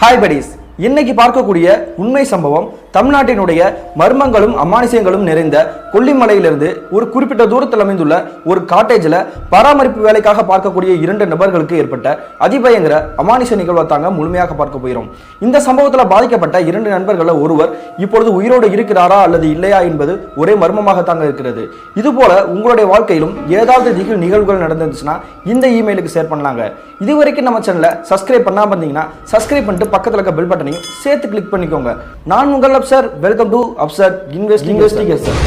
Hi buddies இன்னைக்கு பார்க்கக்கூடிய உண்மை சம்பவம் தமிழ்நாட்டினுடைய மர்மங்களும் அமானுஷ்யங்களும் நிறைந்த கொல்லிமலையிலிருந்து ஒரு குறிப்பிட்ட தூரத்தில் அமைந்துள்ள ஒரு காட்டேஜில் பராமரிப்பு வேலைக்காக பார்க்கக்கூடிய இரண்டு நபர்களுக்கு ஏற்பட்ட அதிபயங்கர அமானுஷ நிகழ்வை தாங்க முழுமையாக பார்க்க போகிறோம். இந்த சம்பவத்தில் பாதிக்கப்பட்ட இரண்டு நண்பர்களில் ஒருவர் இப்பொழுது உயிரோடு இருக்கிறாரா அல்லது இல்லையா என்பது ஒரே மர்மமாக தாங்க இருக்கிறது. இதுபோல உங்களுடைய வாழ்க்கையிலும் ஏதாவது திகில் நிகழ்வுகள் நடந்துச்சுன்னா இந்த இமெயிலுக்கு ஷேர் பண்ணலாங்க. இது வரைக்கும் நம்ம சேனலை சப்ஸ்கிரைப் பண்ணாமல் இருந்தீங்கன்னா சப்ஸ்கிரைப் பண்ணிட்டு பக்கத்தில் இருக்க பெல் பட்டனையும் சேர்த்து கிளிக் பண்ணிக்கோங்க. நான் உங்களை Afsar welcome to Afsar invest investigation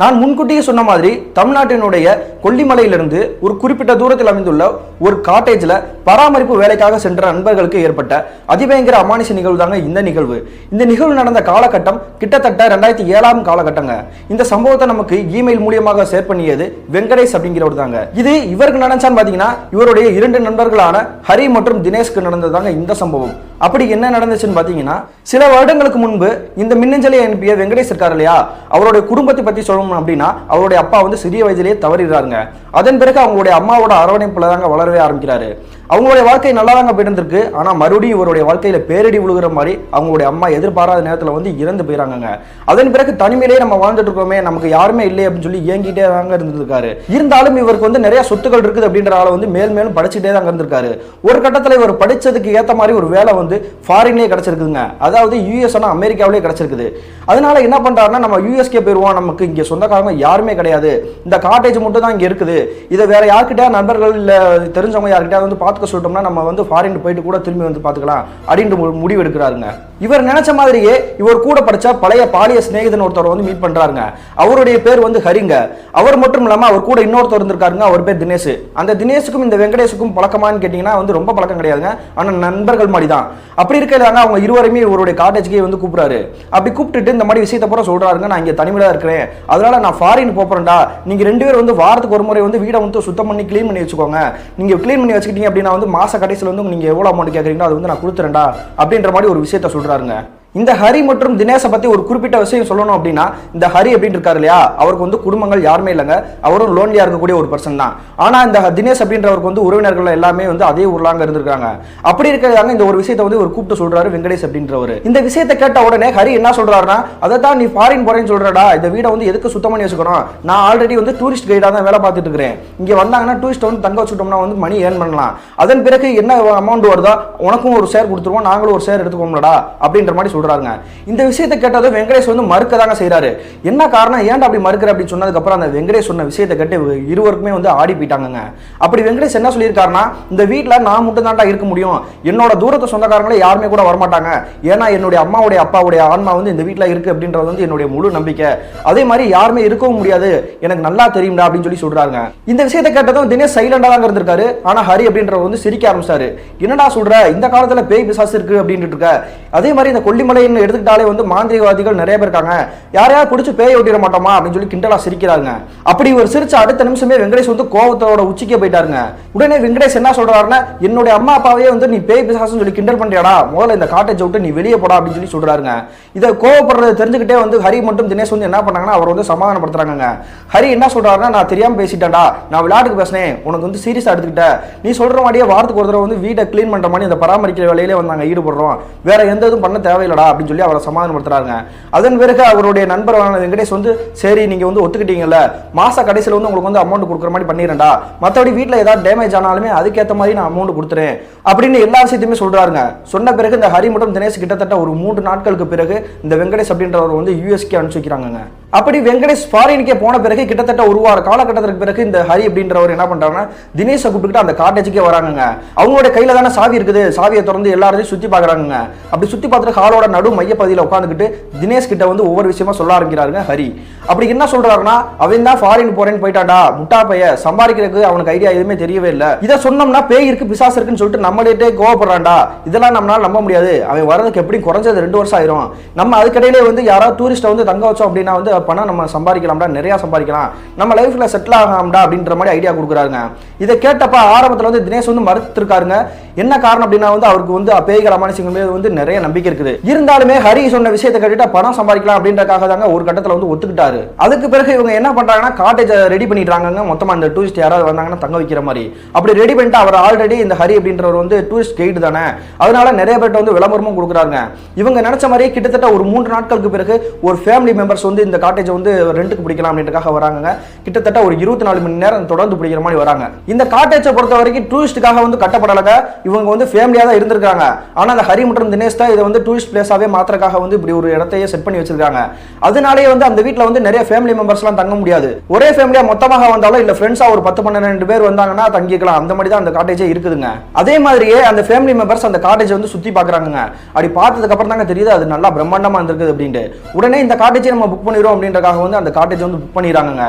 நான் முன்கூட்டியே சொன்ன மாதிரி தமிழ்நாட்டினுடைய கொல்லிமலையிலிருந்து ஒரு குறிப்பிட்ட தூரத்தில் அமைந்துள்ள ஒரு காட்டேஜில் பராமரிப்பு வேலைக்காக சென்ற நண்பர்களுக்கு ஏற்பட்ட அதிபயங்கர அமானுஷ நிகழ்வு தாங்க இந்த நிகழ்வு. இந்த நிகழ்வு நடந்த காலகட்டம் கிட்டத்தட்ட ரெண்டாயிரத்தி ஏழாம் காலகட்டங்க. இந்த சம்பவத்தை நமக்கு இமெயில் மூலியமாக ஷேர் பண்ணியது வெங்கடேஷ் அப்படிங்கிறவர் தாங்க. இது இவருக்கு நடந்தான்னு பார்த்தீங்கன்னா இவருடைய இரண்டு நண்பர்களான ஹரி மற்றும் தினேஷ்க்கு நடந்ததாங்க இந்த சம்பவம். அப்படி என்ன நடந்துச்சுன்னு பார்த்தீங்கன்னா சில வருடங்களுக்கு முன்பு இந்த மின்னஞ்சலை அனுப்பிய வெங்கடேஷ் இருக்கார் இல்லையா? அவருடைய குடும்பத்தை பற்றி சொல்லணும் அப்படின்னா அவருடைய அப்பா வந்து சிறிய வயதிலேயே தவறிடுறாருங்க. அதன் பிறகு அவங்களுடைய அம்மாவோட அரவணைப்புல தாங்க வளரவே ஆரம்பிக்கிறாரு. அவங்களுடைய வாழ்க்கை நல்லா தாங்க போயிருந்திருக்கு ஆனால் மறுபடியும் இவருடைய வாழ்க்கையில் பேரடி விழுகிற மாதிரி அவங்களுடைய அம்மா எதிர்பாராத நேரத்தில் வந்து இறந்து போயிறாங்க அதன் பிறகு தனிமையிலேயே நம்ம வாழ்ந்துட்டு இருக்கோமே நமக்கு யாருமே இல்லை அப்படின்னு சொல்லி இயங்கிட்டே தாங்க இருந்திருக்காரு இருந்தாலும் இவருக்கு வந்து நிறைய சொத்துக்கள் இருக்குது அப்படின்ற ஆளை வந்து மேல் மேலும் படிச்சுட்டே தாங்க இருந்திருக்காரு. ஒரு கட்டத்தில் இவர் படிச்சதுக்கு ஏற்ற மாதிரி ஒரு வேலை வந்து ஃபாரின்லேயே கிடைச்சிருக்குதுங்க. அதாவது யூஎஸ்னா அமெரிக்காவிலே அமெரிக்காவிலேயே அதனால என்ன பண்றாருன்னா நம்ம யூஎஸ்கே போயிடுவோம் நமக்கு இங்கே சொந்தக்காரங்க யாருமே கிடையாது. இந்த காட்டேஜ் மட்டும் தான் இங்கே இருக்குது. இதை வேற யார்கிட்டயா நண்பர்கள் இல்லை தெரிஞ்சவங்க யார்கிட்டயாவது வந்து பார்த்து பார்த்துக்க சொல்லிட்டோம்னா நம்ம வந்து ஃபாரின் போயிட்டு கூட திரும்பி வந்து பார்த்துக்கலாம் அப்படின்ற முடிவு எடுக்கிறாருங்க இவர் நினைச்ச மாதிரியே இவர் கூட படிச்ச பழைய பாலிய சிநேகிதன் ஒருத்தர் வந்து மீட் பண்றாருங்க. அவருடைய பேர் வந்து ஹரிங்க. அவர் மட்டும் இல்லாம அவர் கூட இன்னொருத்தர் இருந்திருக்காருங்க. அவர் பேர் தினேஷ். அந்த தினேஷுக்கும் இந்த வெங்கடேஷுக்கும் பழக்கமானு கேட்டீங்கன்னா வந்து ரொம்ப பழக்கம் கிடையாதுங்க. ஆனா நண்பர்கள் மாதிரி தான் அப்படி இருக்கிறதாங்க அவங்க இருவருமே இவருடைய காட்டேஜ்க்கே வந்து கூப்பிடுறாரு. அப்படி கூப்பிட்டுட்டு இந்த மாதிரி விஷயத்த பூரா சொல்றாருங்க. நான் இங்க தனிமையா இருக்கிறேன். அதனால நான் ஃபாரின் போறேன்டா நீங்க ரெண்டு பேரும் வந்து வாரத்துக்கு ஒரு முறை வந்து வீடை வந்து சுத்தம் பண்ணி கிளீன் பண்ணி வச்சுக்கோங்க. நீங்க கிளீன் பண்ணி வச்சுக்கிட்டீங்க அப்படின்னா வந்து மாச கடைசியில் வந்து நீங்க எவ்வளவு அமௌண்ட் கேட்குறீங்களோ அது வந்து நான் கொடுத்துறேன்டா அப்படின்ற மாதிரி ஒரு விஷயத்த சொல்றாருங்க. இந்த ஹரி மற்றும் தினேஷை பத்தி ஒரு குறிப்பிட்ட விஷயம் சொல்லணும் அப்படின்னா இந்த ஹரி அப்படின்னு இருக்காரு இல்லையா? அவருக்கு வந்து குடும்பங்கள் யாருமே இல்லைங்க. அவரும் லோன்லியா இருக்கக்கூடிய ஒரு பர்சன் தான். ஆனா இந்த தினேஷ் அப்படின்றவருக்கு வந்து உறவினர்கள் எல்லாமே வந்து அதே ஊர்லாங்க இருந்திருக்காங்க. அப்படி இருக்கிறதாங்க இந்த ஒரு விஷயத்தை வந்து ஒரு கூப்பிட்டு சொல்றாரு வெங்கடேஷ் அப்படின்றவர். இந்த விஷயத்தை கேட்ட உடனே ஹரி என்ன சொல்றாருன்னா அதை தான் நீ ஃபாரின் போறேன்னு சொல்றடா. இந்த வீடை வந்து எதுக்கு சுத்தம் பண்ணி வச்சுக்கணும்? நான் ஆல்ரெடி வந்து டூரிஸ்ட் கைடா தான் வேலை பார்த்துட்டு இருக்கிறேன். இங்க வந்தாங்கன்னா டூரிஸ்ட் வந்து தங்க வச்சுட்டோம்னா வந்து மணி ஏர்ன் பண்ணலாம். அதன் பிறகு என்ன அமௌண்ட் வருதோ உனக்கும் ஒரு ஷேர் கொடுத்துருவோம். நாங்களும் ஒரு ஷேர் எடுத்துக்கோம்லடா அப்படின்ற மாதிரி சொல்றாங்க இந்த விஷயத்தை கேட்டதும் வெங்கடேஷ் வந்து மறுக்க தாங்க செய்றாரு. என்ன காரணம்? ஏன்டா அப்படி மறுக்கிற? அப்படின்னு சொன்னதுக்கு அப்புறம் அந்த வெங்கடேஷ் சொன்ன விஷயத்தை கேட்டு இருவருக்குமே வந்து ஆடி போயிட்டாங்க அப்படி வெங்கடேஷ் என்ன சொல்லியிருக்காருன்னா இந்த வீட்டில் நான் மட்டும் தாண்டா இருக்க முடியும். என்னோட தூரத்து சொந்தக்காரங்களே யாருமே கூட வரமாட்டாங்க. ஏன்னா என்னுடைய அம்மாவுடைய அப்பாவுடைய ஆன்மா வந்து இந்த வீட்டில் இருக்கு அப்படின்றது வந்து என்னுடைய முழு நம்பிக்கை. அதே மாதிரி யாருமே இருக்கவும் முடியாது. எனக்கு நல்லா தெரியும்டா அப்படின்னு சொல்லி சொல்றாங்க இந்த விஷயத்தை கேட்டதும் தினேஷ் சைலண்டா தாங்க இருந்திருக்காரு. ஆனா ஹரி அப்படின்றவர் வந்து சிரிக்க ஆரம்பிச்சாரு. என்னடா சொல்ற? இந்த காலத்துல பேய் பிசாசு இருக்கு அப்படின்ட்டு இருக்க. அதே மாதிரி இந்த திருமலைன்னு எடுத்துக்கிட்டாலே வந்து மாந்திரிகவாதிகள் நிறைய பேர் இருக்காங்க. யாரையா குடிச்சு பேய ஓட்டிட மாட்டோமா? அப்படின்னு சொல்லி கிண்டலா சிரிக்கிறாங்க அப்படி ஒரு சிரிச்ச அடுத்த நிமிஷமே வெங்கடேஷ் வந்து கோவத்தோட உச்சிக்கே போயிட்டாருங்க. உடனே வெங்கடேஷ் என்ன சொல்றாருன்னா என்னுடைய அம்மா அப்பாவே வந்து நீ பேய் பிசாசுன்னு சொல்லி கிண்டல் பண்றியாடா? முதல்ல இந்த காட்டேஜ் விட்டு நீ வெளியே போடா அப்படின்னு சொல்லி சொல்றாருங்க. இதை கோவப்படுறதை தெரிஞ்சுக்கிட்டே வந்து ஹரி மட்டும் தினேஷ் வந்து என்ன பண்ணாங்கன்னா அவர் வந்து சமாதானப்படுத்துறாங்க ஹரி என்ன சொல்றாருன்னா நான் தெரியாம பேசிட்டேன்டா. நான் விளையாட்டுக்கு பேசினேன். உனக்கு வந்து சீரியஸா எடுத்துக்கிட்ட. நீ சொல்ற மாதிரியே வாரத்துக்கு ஒரு தடவை வந்து வீட்டை க்ளீன் பண்ற மாதிரி இந்த பராமரிக்கிற வேலையிலே வந்து நாங்கள் ஈடுபடுறோம். வேற எந்த இதுவும் பண்ண தேவையில்லை தேவையில்லடா அப்படின்னு சொல்லி அவரை சமாதானப்படுத்துறாங்க அதன் பிறகு அவருடைய நண்பரான வெங்கடேஷ் வந்து சரி நீங்க வந்து ஒத்துக்கிட்டீங்கல்ல மாச கடைசியில் வந்து உங்களுக்கு வந்து அமௌண்ட் கொடுக்குற மாதிரி பண்ணிடுறேன்டா. மற்றபடி வீட்டில் ஏதாவது டேமேஜ் ஆனாலுமே அதுக்கேற்ற மாதிரி நான் அமௌண்ட் கொடுத்துறேன். அப்படின்னு எல்லா விஷயத்தையுமே சொல்றாருங்க. சொன்ன பிறகு இந்த ஹரி மற்றும் தினேஷ் கிட்டத்தட்ட ஒரு மூன்று நாட்களுக்கு பிறகு இந்த வெங்கடேஷ் அப்படின்றவர் வந்து யூஎஸ்கே அனுப்பிச்சு வைக்கிறாங்க அப்படி வெங்கடேஷ் ஃபாரினுக்கே போன பிறகு கிட்டத்தட்ட ஒரு வார காலகட்டத்திற்கு பிறகு இந்த ஹரி அப்படின்றவர் என்ன பண்ணுறாங்கன்னா தினேஷை கூப்பிட்டுக்கிட்டு அந்த காட்டேஜுக்கே வராங்கங்க. அவங்களோட கையில் தானே சாவி இருக்குது. சாவியை திறந்து எல்லாரையும் சுற்றி பார்க்குறாங்க அப்படி சுற்றி பார்த்துட்டு ஹாலோட நடு மையப்பகுதியில் உட்காந்துக்கிட்டு தினேஷ் கிட்ட வந்து ஒவ்வொரு விஷயமா சொல்ல ஆரம்பிக்கிறாருங்க ஹரி. அப்படி என்ன சொல்றாருன்னா அவன் தான் ஃபாரின் போறேன்னு போயிட்டாடா. முட்டா பைய சம்பாதிக்கிறதுக்கு அவனுக்கு ஐடியா எதுவுமே தெரியவே இல்லை. இதை சொன்னோம்னா பேய் இருக்கு பிசாசு இருக்குன்னு சொல்லிட்டு நம்மளே கோவப்படுறான்டா. இதெல்லாம் நம்மளால நம்ப முடியாது. அவன் வரதுக்கு எப்படி குறைஞ்சது ரெண்டு வருஷம் ஆயிரும். நம்ம அதுக்கடையிலே வந்து யாராவது டூரிஸ்ட்டை வந்து தங்க வச்சோம் அப்படின்னா வந்து பணம் நம்ம சம்பாதிக்கலாம்டா நிறையா சம்பாதிக்கலாம். நம்ம லைஃப்ல செட்டில் ஆகலாம்டா அப்படின்ற மாதிரி ஐடியா கொடுக்குறாருங்க. இதை கேட்டப்ப ஆரம்பத்தில் வந்து தினேஷ் வந்து மறுத்திருக்காருங்க. என்ன காரணம் அப்படின்னா வந்து அவருக்கு வந்து பேய்கள் அமானுஷங்கள் மீது வந்து நிறைய நம்பிக்கை இருக்குது. இருந்தாலுமே ஹரி சொன்ன விஷயத்தை கேட்டுட்டா பணம் சம்பாதிக்கலாம் அப்படின்றக்காக தாங்க ஒரு கட்டத்தில் வந்து ஒத்துக்கிட்டாரு. அதுக்கு பிறகு இவங்க என்ன பண்றாங்கன்னா காட்டேஜ் ரெடி பண்ணிடுறாங்க மொத்தமா இந்த டூரிஸ்ட் யாராவது வந்தாங்கன்னா தங்க வைக்கிற மாதிரி. அப்படி ரெடி பண்ணிட்டு அவர் ஆல்ரெடி இந்த ஹரி அப்படின்றவர் வந்து டூரிஸ்ட் கைடு தானே. அதனால நிறைய பேர்ட்ட வந்து விளம்பரமும் கொடுக்குறாங்க இவங்க நினைச்ச மாதிரி கிட்டத்தட்ட ஒரு மூன்று நாட்களுக்கு பிறகு ஒரு ஃபேமிலி மெம்பர்ஸ் வந்து இந்த காட்டேஜ் வந்து ரெண்டுக்கு பிடிக்கலாம் அப்படின்றக்காக வராங்க கிட்டத்தட்ட ஒரு இருபத்தி நாலு மணி நேரம் தொடர்ந்து பிடிக்கிற மாதிரி வராங்க. இந்த காட்டேஜை பொறுத்த வரைக்கும் டூரிஸ்ட்டுக்காக வந்து கட்டப்படலங்க. இவங்க வந்து ஃபேமிலியாக தான் இருந்திருக்காங்க. ஆனால் அந்த ஹரி மற்றும் தினேஷ் தான் இதை வந்து டூரிஸ்ட் பிளேஸாகவே மாத்திரக்காக வந்து இப்படி ஒரு இடத்தையே செட் பண்ணி வச்சிருக்காங்க. அதனாலேயே வந்து அந்த வீட்டில் வந்து நிறைய ஃபேமிலி மெம்பர்ஸ்லாம் தங்க முடியாது. ஒரே ஃபேமிலியாக மொத்தமாக வந்தாலும் இல்லை ஃப்ரெண்ட்ஸாக ஒரு பத்து பன்னெண்டு பேர் வந்தாங்கன்னா தங்கிக்கலாம். அந்த மாதிரி தான் அந்த காட்டேஜே இருக்குதுங்க. அதே மாதிரியே அந்த ஃபேமிலி மெம்பர்ஸ் அந்த காட்டேஜ் வந்து சுற்றி பார்க்குறாங்க அப்படி பார்த்ததுக்கு அப்புறம் தாங்க தெரியுது அது நல்லா பிரம்மாண்டமாக இருந்திருக்குது அப்படின்ட்டு. உடனே இந்த காட்டேஜை நம்ம புக் பண்ணிடுவோம் அப்படின்றக்காக வந்து அந்த காட்டேஜ் வந்து புக் பண்ணிடுறாங்க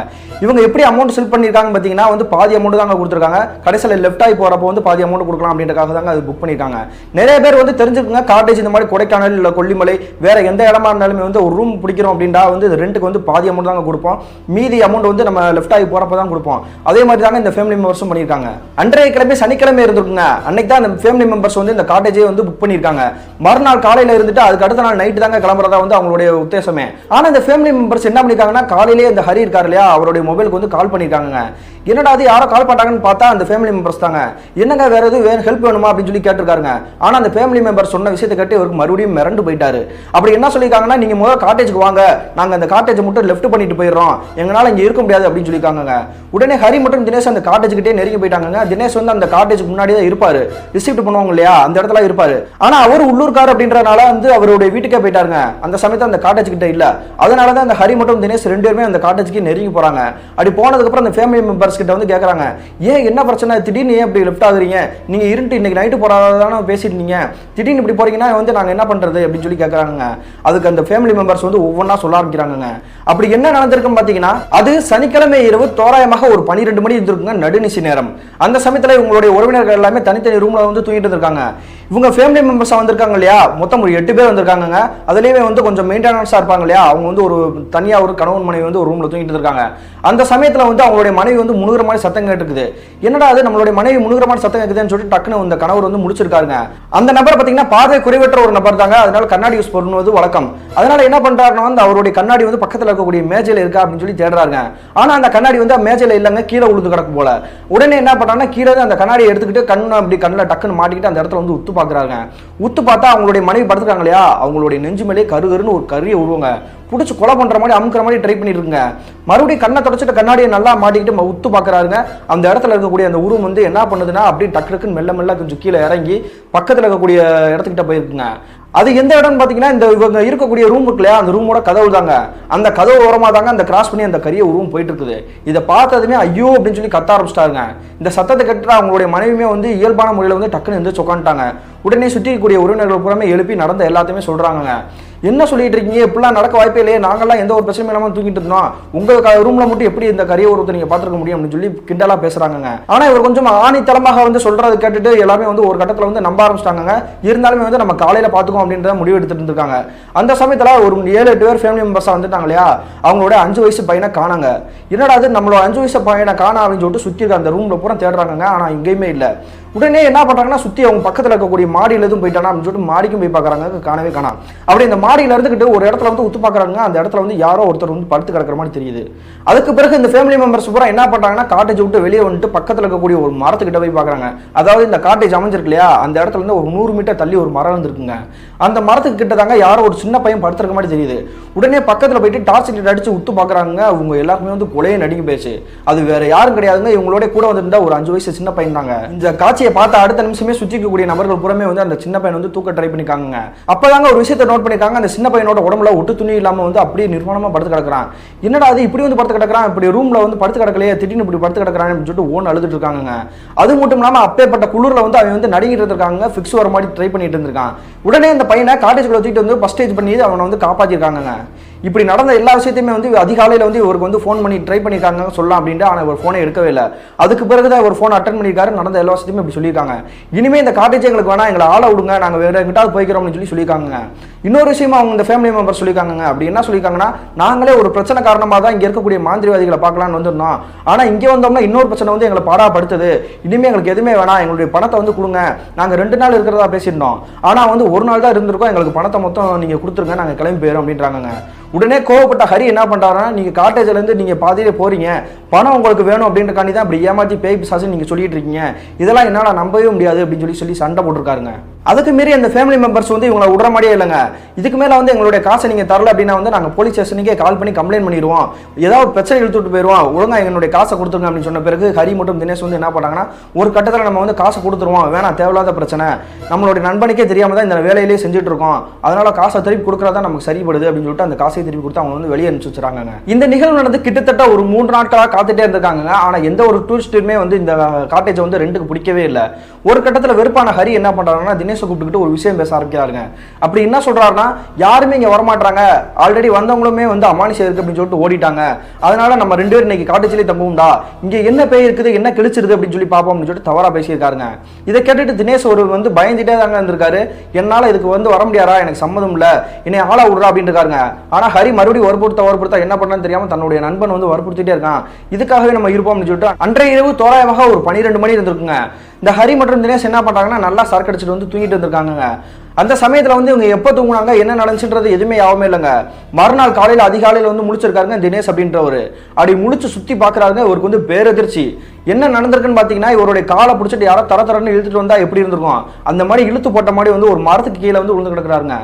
இவங்க எப்படி அமௌண்ட் செல் பண்ணியிருக்காங்க பார்த்தீங்கன்னா வந்து பாதி அமௌண்ட் தாங்க கொடுத்துருக்காங்க. கடைசியில் லெஃப்ட் ஆகி போகிறப்போ வந்து பாதி அமௌண்ட் கொடுக்கலாம் அப்படின்றக்காக தாங்க அது புக் பண்ணியிருக்காங்க. நிறைய பேர் வந்து தெரிஞ்சுக்கோங்க காட்டேஜ் இந்த மாதிரி கொடைக்கானல் இல்லை கொல்லிமலை வேற எந்த இடமா இருந்தாலுமே வந்து ஒரு ரூம் பிடிக்கிறோம் அப்படின்றா வந்து ரெண்டுக்கு வந்து பாதி அமௌண்ட் தாங்க கொடுப்போம். மீதி அமௌண்ட் வந்து நம்ம லெஃப்ட் ஆகி போகிறப்ப தான் கொடுப்போம். அதே மாதிரி தாங்க இந்த ஃபேமிலி மெம்பர்ஸும் பண்ணியிருக்காங்க. அன்றைய கிழமை சனிக்கிழமை இருந்திருக்குங்க. அன்னைக்கு தான் அந்த ஃபேமிலி மெம்பர்ஸ் வந்து இந்த காட்டேஜே வந்து புக் பண்ணியிருக்காங்க. மறுநாள் காலையில் இருந்துட்டு அதுக்கு அடுத்த நாள் நைட்டு தாங்க கிளம்புறதா வந்து அவங்களுடைய உத்தேசமே. ஆனால் இந்த ஃபேமிலி மெம்பர்ஸ் என்ன பண்ணியிருக்காங்கன்னா காலையிலேயே அந்த ஹரி இருக்கார் இல்லையா அவருடைய மொபைலுக்கு வந்து கால் பண்ணியிருக்காங்க என்னடா அது யாரோ கால் பண்ணாங்கன்னு பார்த்தா அந்த ஃபேமிலி மெம்பர்ஸ் தாங்க. என்னங்க வேற எதுவும் வேணும் ஹெல்ப் வேணுமா அப்படின்னு சொல்லி கேட்டிருக்காருங்க. ஆனால் அந்த ஃபேமிலி மெம்பர் சொன்ன விஷயத்தை கேட்டு இவருக்கு மறுபடியும் மிரண்டு போயிட்டாரு. அப்படி என்ன சொல்லியிருக்காங்கன்னா நீங்கள் முதல் காட்டேஜுக்கு வாங்க. நாங்கள் அந்த காட்டேஜ் மட்டும் லெஃப்ட் பண்ணிட்டு போயிடுறோம். எங்களால இங்கே இருக்க முடியாது அப்படின்னு சொல்லியிருக்காங்க உடனே ஹரி மற்றும் தினேஷ் அந்த காட்டேஜ்கிட்டே நெருங்கி போயிட்டாங்க தினேஷ் வந்து அந்த காட்டேஜுக்கு முன்னாடி தான் இருப்பார். ரிசீப்ட் பண்ணுவாங்க இல்லையா? அந்த இடத்துல இருப்பார். ஆனால் அவர் உள்ளூர்கார் அப்படின்றனால வந்து அவருடைய வீட்டுக்கே போயிட்டாருங்க. அந்த சமயத்தில் அந்த காட்டேஜ் கிட்ட இல்லை. அதனால தான் அந்த ஹரி மற்றும் தினேஷ் ரெண்டு பேருமே அந்த காட்டேஜுக்கு நெருங்கி போகிறாங்க அப்படி போனதுக்கப்புறம் அந்த ஃபேமிலி மெம்பர்ஸ் கிட்ட வந்து கேக்குறாங்க. ஏன் என்ன பிரச்சனை? திடீர்னு ஏன் இப்படி லிஃப்ட் ஆகுறீங்க? நீங்கள் இருந்துட்டு இன்னைக்கு நைட்டு போறாதானே பேசிட்டு இருந்தீங்க. திடீர்னு இப்படி போறீங்கன்னா வந்து நாங்க என்ன பண்றது? அப்படின்னு சொல்லி கேட்குறாங்க அதுக்கு அந்த ஃபேமிலி மெம்பர்ஸ் வந்து ஒவ்வொன்றா சொல்ல ஆரம்பிக்கிறாங்க அப்படி என்ன நடந்திருக்குன்னு பாத்தீங்கன்னா அது சனிக்கிழமை இரவு தோராயமாக ஒரு பன்னிரெண்டு மணி இருந்திருக்குங்க நடுநிசி நேரம். அந்த சமயத்துல இவங்களுடைய உறவினர்கள் எல்லாமே தனித்தனி ரூம்ல வந்து தூங்கிட்டு இருக்காங்க இவங்க ஃபேமிலி மெம்பர்ஸ் வந்திருக்காங்க இல்லையா? மொத்தம் ஒரு எட்டு பேர் வந்திருக்காங்க அதுலயுமே வந்து கொஞ்சம் மெயின்டெனன்ஸாக இருப்பாங்க இல்லையா? அவங்க வந்து ஒரு தனியாக ஒரு கணவன் மனைவி வந்து ஒரு ரூமில் தூங்கிட்டு இருக்காங்க. அந்த சமயத்தில் வந்து அவங்களுடைய மனைவி வந்து முழுகிற மாதிரி சத்தம் கேட்டுருக்குது என்னடா அது? நம்மளுடைய மனைவி முழுகிற மாதிரி சத்தம் கேட்குதுன்னு சொல்லிட்டு டக்குன்னு இந்த கணவர் வந்து முடிச்சிருக்காருங்க. அந்த நபர் பார்த்தீங்கன்னா பார்வை குறைவற்ற ஒரு நபர் தாங்க. அதனால கண்ணாடி யூஸ் பண்ணுவது வழக்கம். அதனால என்ன பண்றாருன்னா வந்து அவருடைய கண்ணாடி வந்து பக்கத்தில் இருக்கக்கூடிய மேஜையில் இருக்கா அப்படின்னு சொல்லி தேடுறாங்க ஆனா அந்த கண்ணாடி வந்து மேஜையில் இல்லைங்க. கீழே உழுது கிடக்கும் போல. உடனே என்ன பண்ணுறாங்கன்னா கீழே அந்த கண்ணாடியை எடுத்துக்கிட்டு கண்ணு அப்படி கண்ணில் டக்குன்னு மாட்டிக்கிட்டு அந்த இடத்துல வந்து உத்து பார்க்குறாங்க உத்து பார்த்தா அவங்களுடைய மனைவி படுத்துருக்காங்க இல்லையா? அவங்களுடைய நெஞ்சு மேலே கருகருன்னு ஒரு கறியை உருவங்க. பிடிச்சி கொலை பண்ற மாதிரி அமுக்கிற மாதிரி ட்ரை பண்ணிருக்குங்க மறுபடியும் கண்ணை தொடச்சிட்டு கண்ணாடியை நல்லா மாட்டிக்கிட்டு உத்து பார்க்கறாருங்க. அந்த இடத்துல இருக்கக்கூடிய அந்த உருவம் வந்து என்ன பண்ணுதுன்னா அப்படியே டக்கு டக்குன்னு மெல்ல மெல்ல கொஞ்சம் கீழே இறங்கி பக்கத்தில் இருக்கக்கூடிய இடத்துக்கிட்ட போயிருக்குங்க. அது எந்த இடம்னு பார்த்தீங்கன்னா இந்த இவங்க இருக்கக்கூடிய ரூம் இருக்குல்லையா அந்த ரூமோட கதவு தாங்க அந்த கதவு ஓரமாக தாங்க அந்த கிராஸ் பண்ணி அந்த கரிய ரூம் போயிட்டு இருக்குது இதை பார்த்ததுமே ஐயோ அப்படின்னு சொல்லி கத்த ஆரம்பிச்சிட்டாருங்க. இந்த சத்தத்தை கட்டுற அவங்களுடைய மனைவியுமே வந்து இயல்பான முறையில் வந்து டக்குன்னு எழுந்து உட்காந்துட்டாங்க உடனே சுற்றி இருக்கக்கூடிய உறவினர்கள் புறமே எழுப்பி நடந்த எல்லாத்தையுமே சொல்கிறாங்க என்ன சொல்லிட்டு இருக்கீங்க? இப்படிலாம் நடக்க வாய்ப்பே இல்லையே. நாங்கள்லாம் எந்த ஒரு பிரச்சனையும் இல்லாமல் தூக்கிட்டு இருந்தோம். உங்க ரூம்ல மட்டும் எப்படி இந்த கரிய உருவத்தை நீங்க பார்த்துருக்க முடியும் அப்படின்னு சொல்லி கிண்டலா பேசுறாங்க ஆனா இவர் கொஞ்சம் ஆணித்தளமாக வந்து சொல்றது கேட்டுட்டு எல்லாமே வந்து ஒரு கட்டத்துல வந்து நம்ப ஆரம்பிச்சிட்டாங்க இருந்தாலுமே வந்து நம்ம காலையில பாத்துக்கோம் அப்படின்றத முடிவு எடுத்துட்டு இருந்திருக்காங்க. அந்த சமயத்துல ஒரு ஏழு எட்டு பேர் ஃபேமிலி மெம்பர்ஸாக வந்துட்டாங்க இல்லையா? அவங்களோட அஞ்சு வயசு பையனை காணாங்க. என்னடா அது? நம்மளோட அஞ்சு வயசு பையனை காணா அப்படின்னு சொல்லிட்டு சுத்தி இருக்க அந்த ரூம்ல பூரா தேடுறாங்க ஆனா எங்கேயுமே இல்லை. உடனே என்ன பண்றாங்கன்னா சுற்றி அவங்க பக்கத்தில் இருக்கக்கூடிய மாடியில் எதுவும் போயிட்டானா அப்படின்னு சொல்லிட்டு மாடிக்கும் போய் பார்க்குறாங்க காணவே காணாம். அப்படி இந்த மாடியில இருந்துகிட்டு ஒரு இடத்துல வந்து உத்து பார்க்கறாங்க அந்த இடத்துல வந்து யாரோ ஒருத்தர் வந்து படுத்து கிடக்குற மாதிரி தெரியுது. அதுக்கு பிறகு இந்த ஃபேமிலி மெம்பர்ஸ் பூரா என்ன பண்ணுறாங்கன்னா காட்டேஜ் விட்டு வெளியே வந்துட்டு பக்கத்துல இருக்கக்கூடிய ஒரு மரத்துக்கிட்ட போய் பார்க்குறாங்க அதாவது இந்த காட்டேஜ் அமைஞ்சிருக்கு இல்லையா அந்த இடத்துல இருந்து ஒரு நூறு மீட்டர் தள்ளி ஒரு மரம் இருந்திருக்குங்க. அந்த மரத்துக்கு கிட்ட தாங்க யாரோ ஒரு சின்ன பையன் படுத்துருக்க மாதிரி தெரியுது. உடனே பக்கத்தில் போயிட்டு டார்ச் லைட் அடிச்சு உத்து பார்க்குறாங்க அவங்க எல்லாருமே வந்து கொலையே நடிக்க போயிடுச்சு. அது வேற யாரும் கிடையாதுங்க. இவங்களோட கூட வந்திருந்தா ஒரு அஞ்சு வயசு சின்ன பையன் தாங்க இந்த காட்சி காட்சியை பார்த்து அடுத்த நிமிஷமே சுற்றிக்கக்கூடிய நபர்கள் புறமே வந்து அந்த சின்ன பையன் வந்து தூக்க ட்ரை பண்ணிருக்காங்க அப்பதாங்க ஒரு விஷயத்தை நோட் பண்ணிருக்காங்க அந்த சின்ன பையனோட உடம்புல ஒட்டு துணி இல்லாம வந்து அப்படியே நிர்வாணமா படுத்து கிடக்குறான். என்னடா அது இப்படி வந்து படுத்து கிடக்குறான்? இப்படி ரூம்ல வந்து படுத்து கிடக்கலையே திடீர்னு இப்படி படுத்து கிடக்குறான் அப்படின்னு சொல்லிட்டு ஓன் அழுதுட்டு இருக்காங்க அது மட்டும் இல்லாம அப்பேற்பட்ட குளிர்ல வந்து அவன் வந்து நடுங்கிட்டு இருந்திருக்காங்க. ஃபிக்ஸ் வர மாதிரி ட்ரை பண்ணிட்டு இருந்திருக்கான். உடனே அந்த பையனை காட்டேஜ்குள்ள தூக்கிட்டு வந்து ஃபர்ஸ்ட் ஸ்டேஜ் பண்ணி அவனை வந்து காப்பாத்திருக்காங்க இப்படி நடந்த எல்லா விஷயத்தையுமே வந்து அதிகாலையில் வந்து இவருக்கு வந்து ஃபோன் பண்ணி ட்ரை பண்ணியிருக்காங்க சொல்லலாம் அப்படின்ட்டு ஆனால் இவர் ஃபோனை எடுக்கவே இல்லை. அதுக்கு பிறகு தான் இவர் ஃபோன் அட்டன் பண்ணியிருக்காரு. நடந்த எல்லா விஷயத்தையுமே இப்படி சொல்லியிருக்காங்க. இனிமே இந்த காட்டேஜ் எங்களுக்கு வேணா எங்களை ஆள விடுங்க நாங்கள் வேறு எங்கிட்டாவது போய்க்கிறோம் அப்படின்னு சொல்லி சொல்லியிருக்காங்க இன்னொரு விஷயமா அவங்க இந்த ஃபேமிலி மெம்பர் சொல்லியிருக்காங்க அப்படி என்ன சொல்லியிருக்காங்கன்னா நாங்களே ஒரு பிரச்சனை காரணமாக தான் இங்கே இருக்கக்கூடிய மாந்திரிவாதிகளை பார்க்கலான்னு வந்திருந்தோம். ஆனால் இங்கே வந்தோம்னா இன்னொரு பிரச்சனை வந்து எங்களை பாடாப்படுத்துது. இனிமேல் எங்களுக்கு எதுவுமே வேணாம். எங்களுடைய பணத்தை வந்து கொடுங்க. நாங்கள் ரெண்டு நாள் இருக்கிறதா பேசியிருந்தோம். ஆனால் வந்து ஒரு நாள் தான் இருந்திருக்கோம். எங்களுக்கு பணத்தை மொத்தம் நீங்கள் கொடுத்துருங்க. நாங்கள் கிளம்பி போயிடும் அப்படின்றாங்க உடனே கோவப்பட்ட ஹரி என்ன பண்ணுறாருன்னா நீங்கள் காட்டேஜ்லேருந்து நீங்கள் பாதியிலே போகிறீங்க பணம் உங்களுக்கு வேணும் அப்படின்றக்காண்டி தான் இப்படி ஏமாற்றி பேய் பிசாசுன்னு நீங்கள் சொல்லிட்டு இருக்கீங்க. இதெல்லாம் என்னால் நம்பவே முடியாது அப்படின்னு சொல்லி சொல்லி சண்டை போட்டிருக்காருங்க. அதுக்கு மீறி அந்த ஃபேமிலி மெம்பர்ஸ் வந்து இவங்களை விடுற மாதிரியே இல்லைங்க. இதுக்கு மேலே வந்து எங்களுடைய காசை நீங்கள் தரல அப்படின்னா வந்து நாங்கள் போலீஸ் ஸ்டேஷனுக்கே கால் பண்ணி கம்ப்ளைண்ட் பண்ணிடுவோம். ஏதாவது பிரச்சனை இழுத்துட்டு போயிடுவோம். ஒழுங்காக எங்களுடைய காசை கொடுத்துருங்க அப்படின்னு சொன்ன பிறகு ஹரி மற்றும் தினேஷ் வந்து என்ன பண்ணாங்கன்னா ஒரு கட்டத்தில் நம்ம வந்து காசை கொடுத்துருவோம். வேணாம் தேவையில்லாத பிரச்சனை. நம்மளுடைய நண்பனுக்கே தெரியாமல் தான் இந்த வேலையிலேயே செஞ்சுட்டு இருக்கோம். அதனால் காசை திருப்பி கொடுக்குறதா நமக்கு சரிப்படுது அப்படின்னு சொல்லிட்டு அந்த காசை திருப்பி கொடுத்து அவங்க வந்து வெளியே அனுப்பிச்சு வச்சுறாங்க இந்த நிகழ்வு நடந்து கிட்டத்தட்ட ஒரு மூன்று நாட்களாக காத்துட்டே இருந்திருக்காங்க ஆனால் எந்த ஒரு டூரிஸ்ட்டுமே வந்து இந்த காட்டேஜை வந்து ரெண்டுக்கு பிடிக்கவே இல்லை. ஒரு கட்டத்தில் வெறுப்பான ஹரி என்ன பண்றாருன்னா தினேஷை கூப்பிட்டுக்கிட்டு ஒரு விஷயம் பேச ஆரம்பிக்கிறாருங்க. அப்படி என்ன சொல்றாருன்னா யாருமே இங்கே வரமாட்டாங்க ஆல்ரெடி வந்தவங்களுமே வந்து அமானுஷம் இருக்கு அப்படின்னு சொல்லிட்டு ஓடிட்டாங்க. அதனால நம்ம ரெண்டு பேரும் இன்னைக்கு காட்டுச்சிலே தம்புவோம்டா இங்கே என்ன பேய் இருக்குது என்ன கிழிச்சிருது அப்படின்னு சொல்லி பார்ப்போம் அப்படின்னு சொல்லிட்டு தவறா பேசியிருக்காருங்க. இதை கேட்டுட்டு தினேஷ் ஒரு வந்து பயந்துட்டே தாங்க இருந்திருக்காரு. என்னால் இதுக்கு வந்து வர முடியாதா? எனக்கு சம்மதம் இல்லை. என்னை ஆளா விடுறா அப்படின்னு இருக்காருங்க ஆனால் ஹரி மறுபடியும் வற்புறுத்த வற்புறுத்தா என்ன பண்ணான்னு தெரியாமல் தன்னுடைய நண்பன் வந்து வற்புறுத்திட்டே இருக்கான். இதுக்காகவே நம்ம இருப்போம் அப்படின்னு சொல்லிட்டு அன்றைய இரவு தோராயமாக ஒரு பன்னிரெண்டு மணி இருந்திருக்குங்க. இந்த ஹரி மற்றும் தினேஷ் என்ன பண்ணுறாங்கன்னா நல்லா சரக்கு வந்து தூங்கிட்டு இருந்திருக்காங்க அந்த சமயத்தில் வந்து இவங்க எப்போ தூங்குனாங்க என்ன நடந்துச்சுன்றது எதுவுமே யாவுமே இல்லைங்க. மறுநாள் காலையில் அதிகாலையில் வந்து முழிச்சிருக்காருங்க தினேஷ் அப்படின்றவர். அப்படி முழிச்சு சுற்றி பார்க்குறாருங்க இவருக்கு வந்து பேரதிர்ச்சி. என்ன நடந்திருக்குன்னு பாத்தீங்கன்னா இவருடைய காலை பிடிச்சிட்டு யாரோ தர தரன்னு இழுத்துட்டு வந்தா எப்படி இருந்திருக்கும்? அந்த மாதிரி இழுத்து போட்ட மாதிரி வந்து ஒரு மரத்துக்கு கீழே வந்து விழுந்து கிடக்குறாருங்க.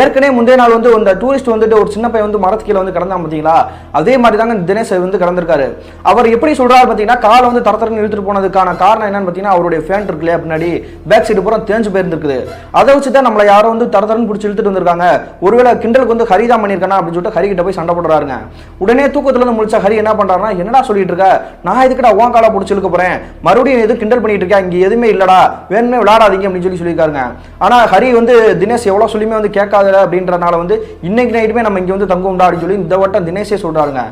ஏற்கனவே முந்தைய நாள் வந்து இந்த டூரிஸ்ட் வந்துட்டு ஒரு சின்ன பையன் வந்து மரத்துக்கு கீழே வந்து கிடந்தா பாத்தீங்களா? அதே மாதிரி தாங்க தினேஷ் வந்து கிடந்திருக்காரு. அவர் எப்படி சொல்றாரு பாத்தீங்கன்னா காலை வந்து தர தரன்னு இழுத்துட்டு போனதுக்கான காரணம் என்னன்னு பாத்தீங்கன்னா அவருடைய ஃபேன் இருக்கு இல்லையா பின்னாடி? பேக் சைடு பூரா தேஞ்சு போயிருந்துருக்குது. அதை வச்சு தான் நம்மளை யாரோ வந்து தர தரன்னு பிடிச்சி இழுத்துட்டு வந்திருக்காங்க. ஒருவேளை கிண்டலுக்கு வந்து ஹரி தான் பண்ணியிருக்கானா அப்படின்னு சொல்லிட்டு ஹரி கிட்ட போய் சண்டை போடுறாருங்க உடனே தூக்கத்துல இருந்து முடிச்சா ஹரி என்ன பண்றாருன்னா என்னடா சொல்லிட்டு இருக்க? நான் இதுக்கிட்ட உன் காலை பிடிச்சி இழுக்க போறேன். மறுபடியும் எது கிண்டல் பண்ணிட்டு இருக்கா இங்க எதுவுமே இல்லடா. வேணுமே விளையாடாதீங்க அப்படின்னு சொல்லி சொல்லியிருக்காருங்க ஆனா ஹரி வந்து தினேஷ் எவ்வளவு சொல்லியுமே வந்து கேட்காத அப்படின்றனால வந்து இன்னைக்கு நைட்டுமே நம்ம இங்க வந்து தங்குவோம்டா அப்படின்னு சொல்லி இந்த வட்டம் தினேஷே சொல்றாருங்க.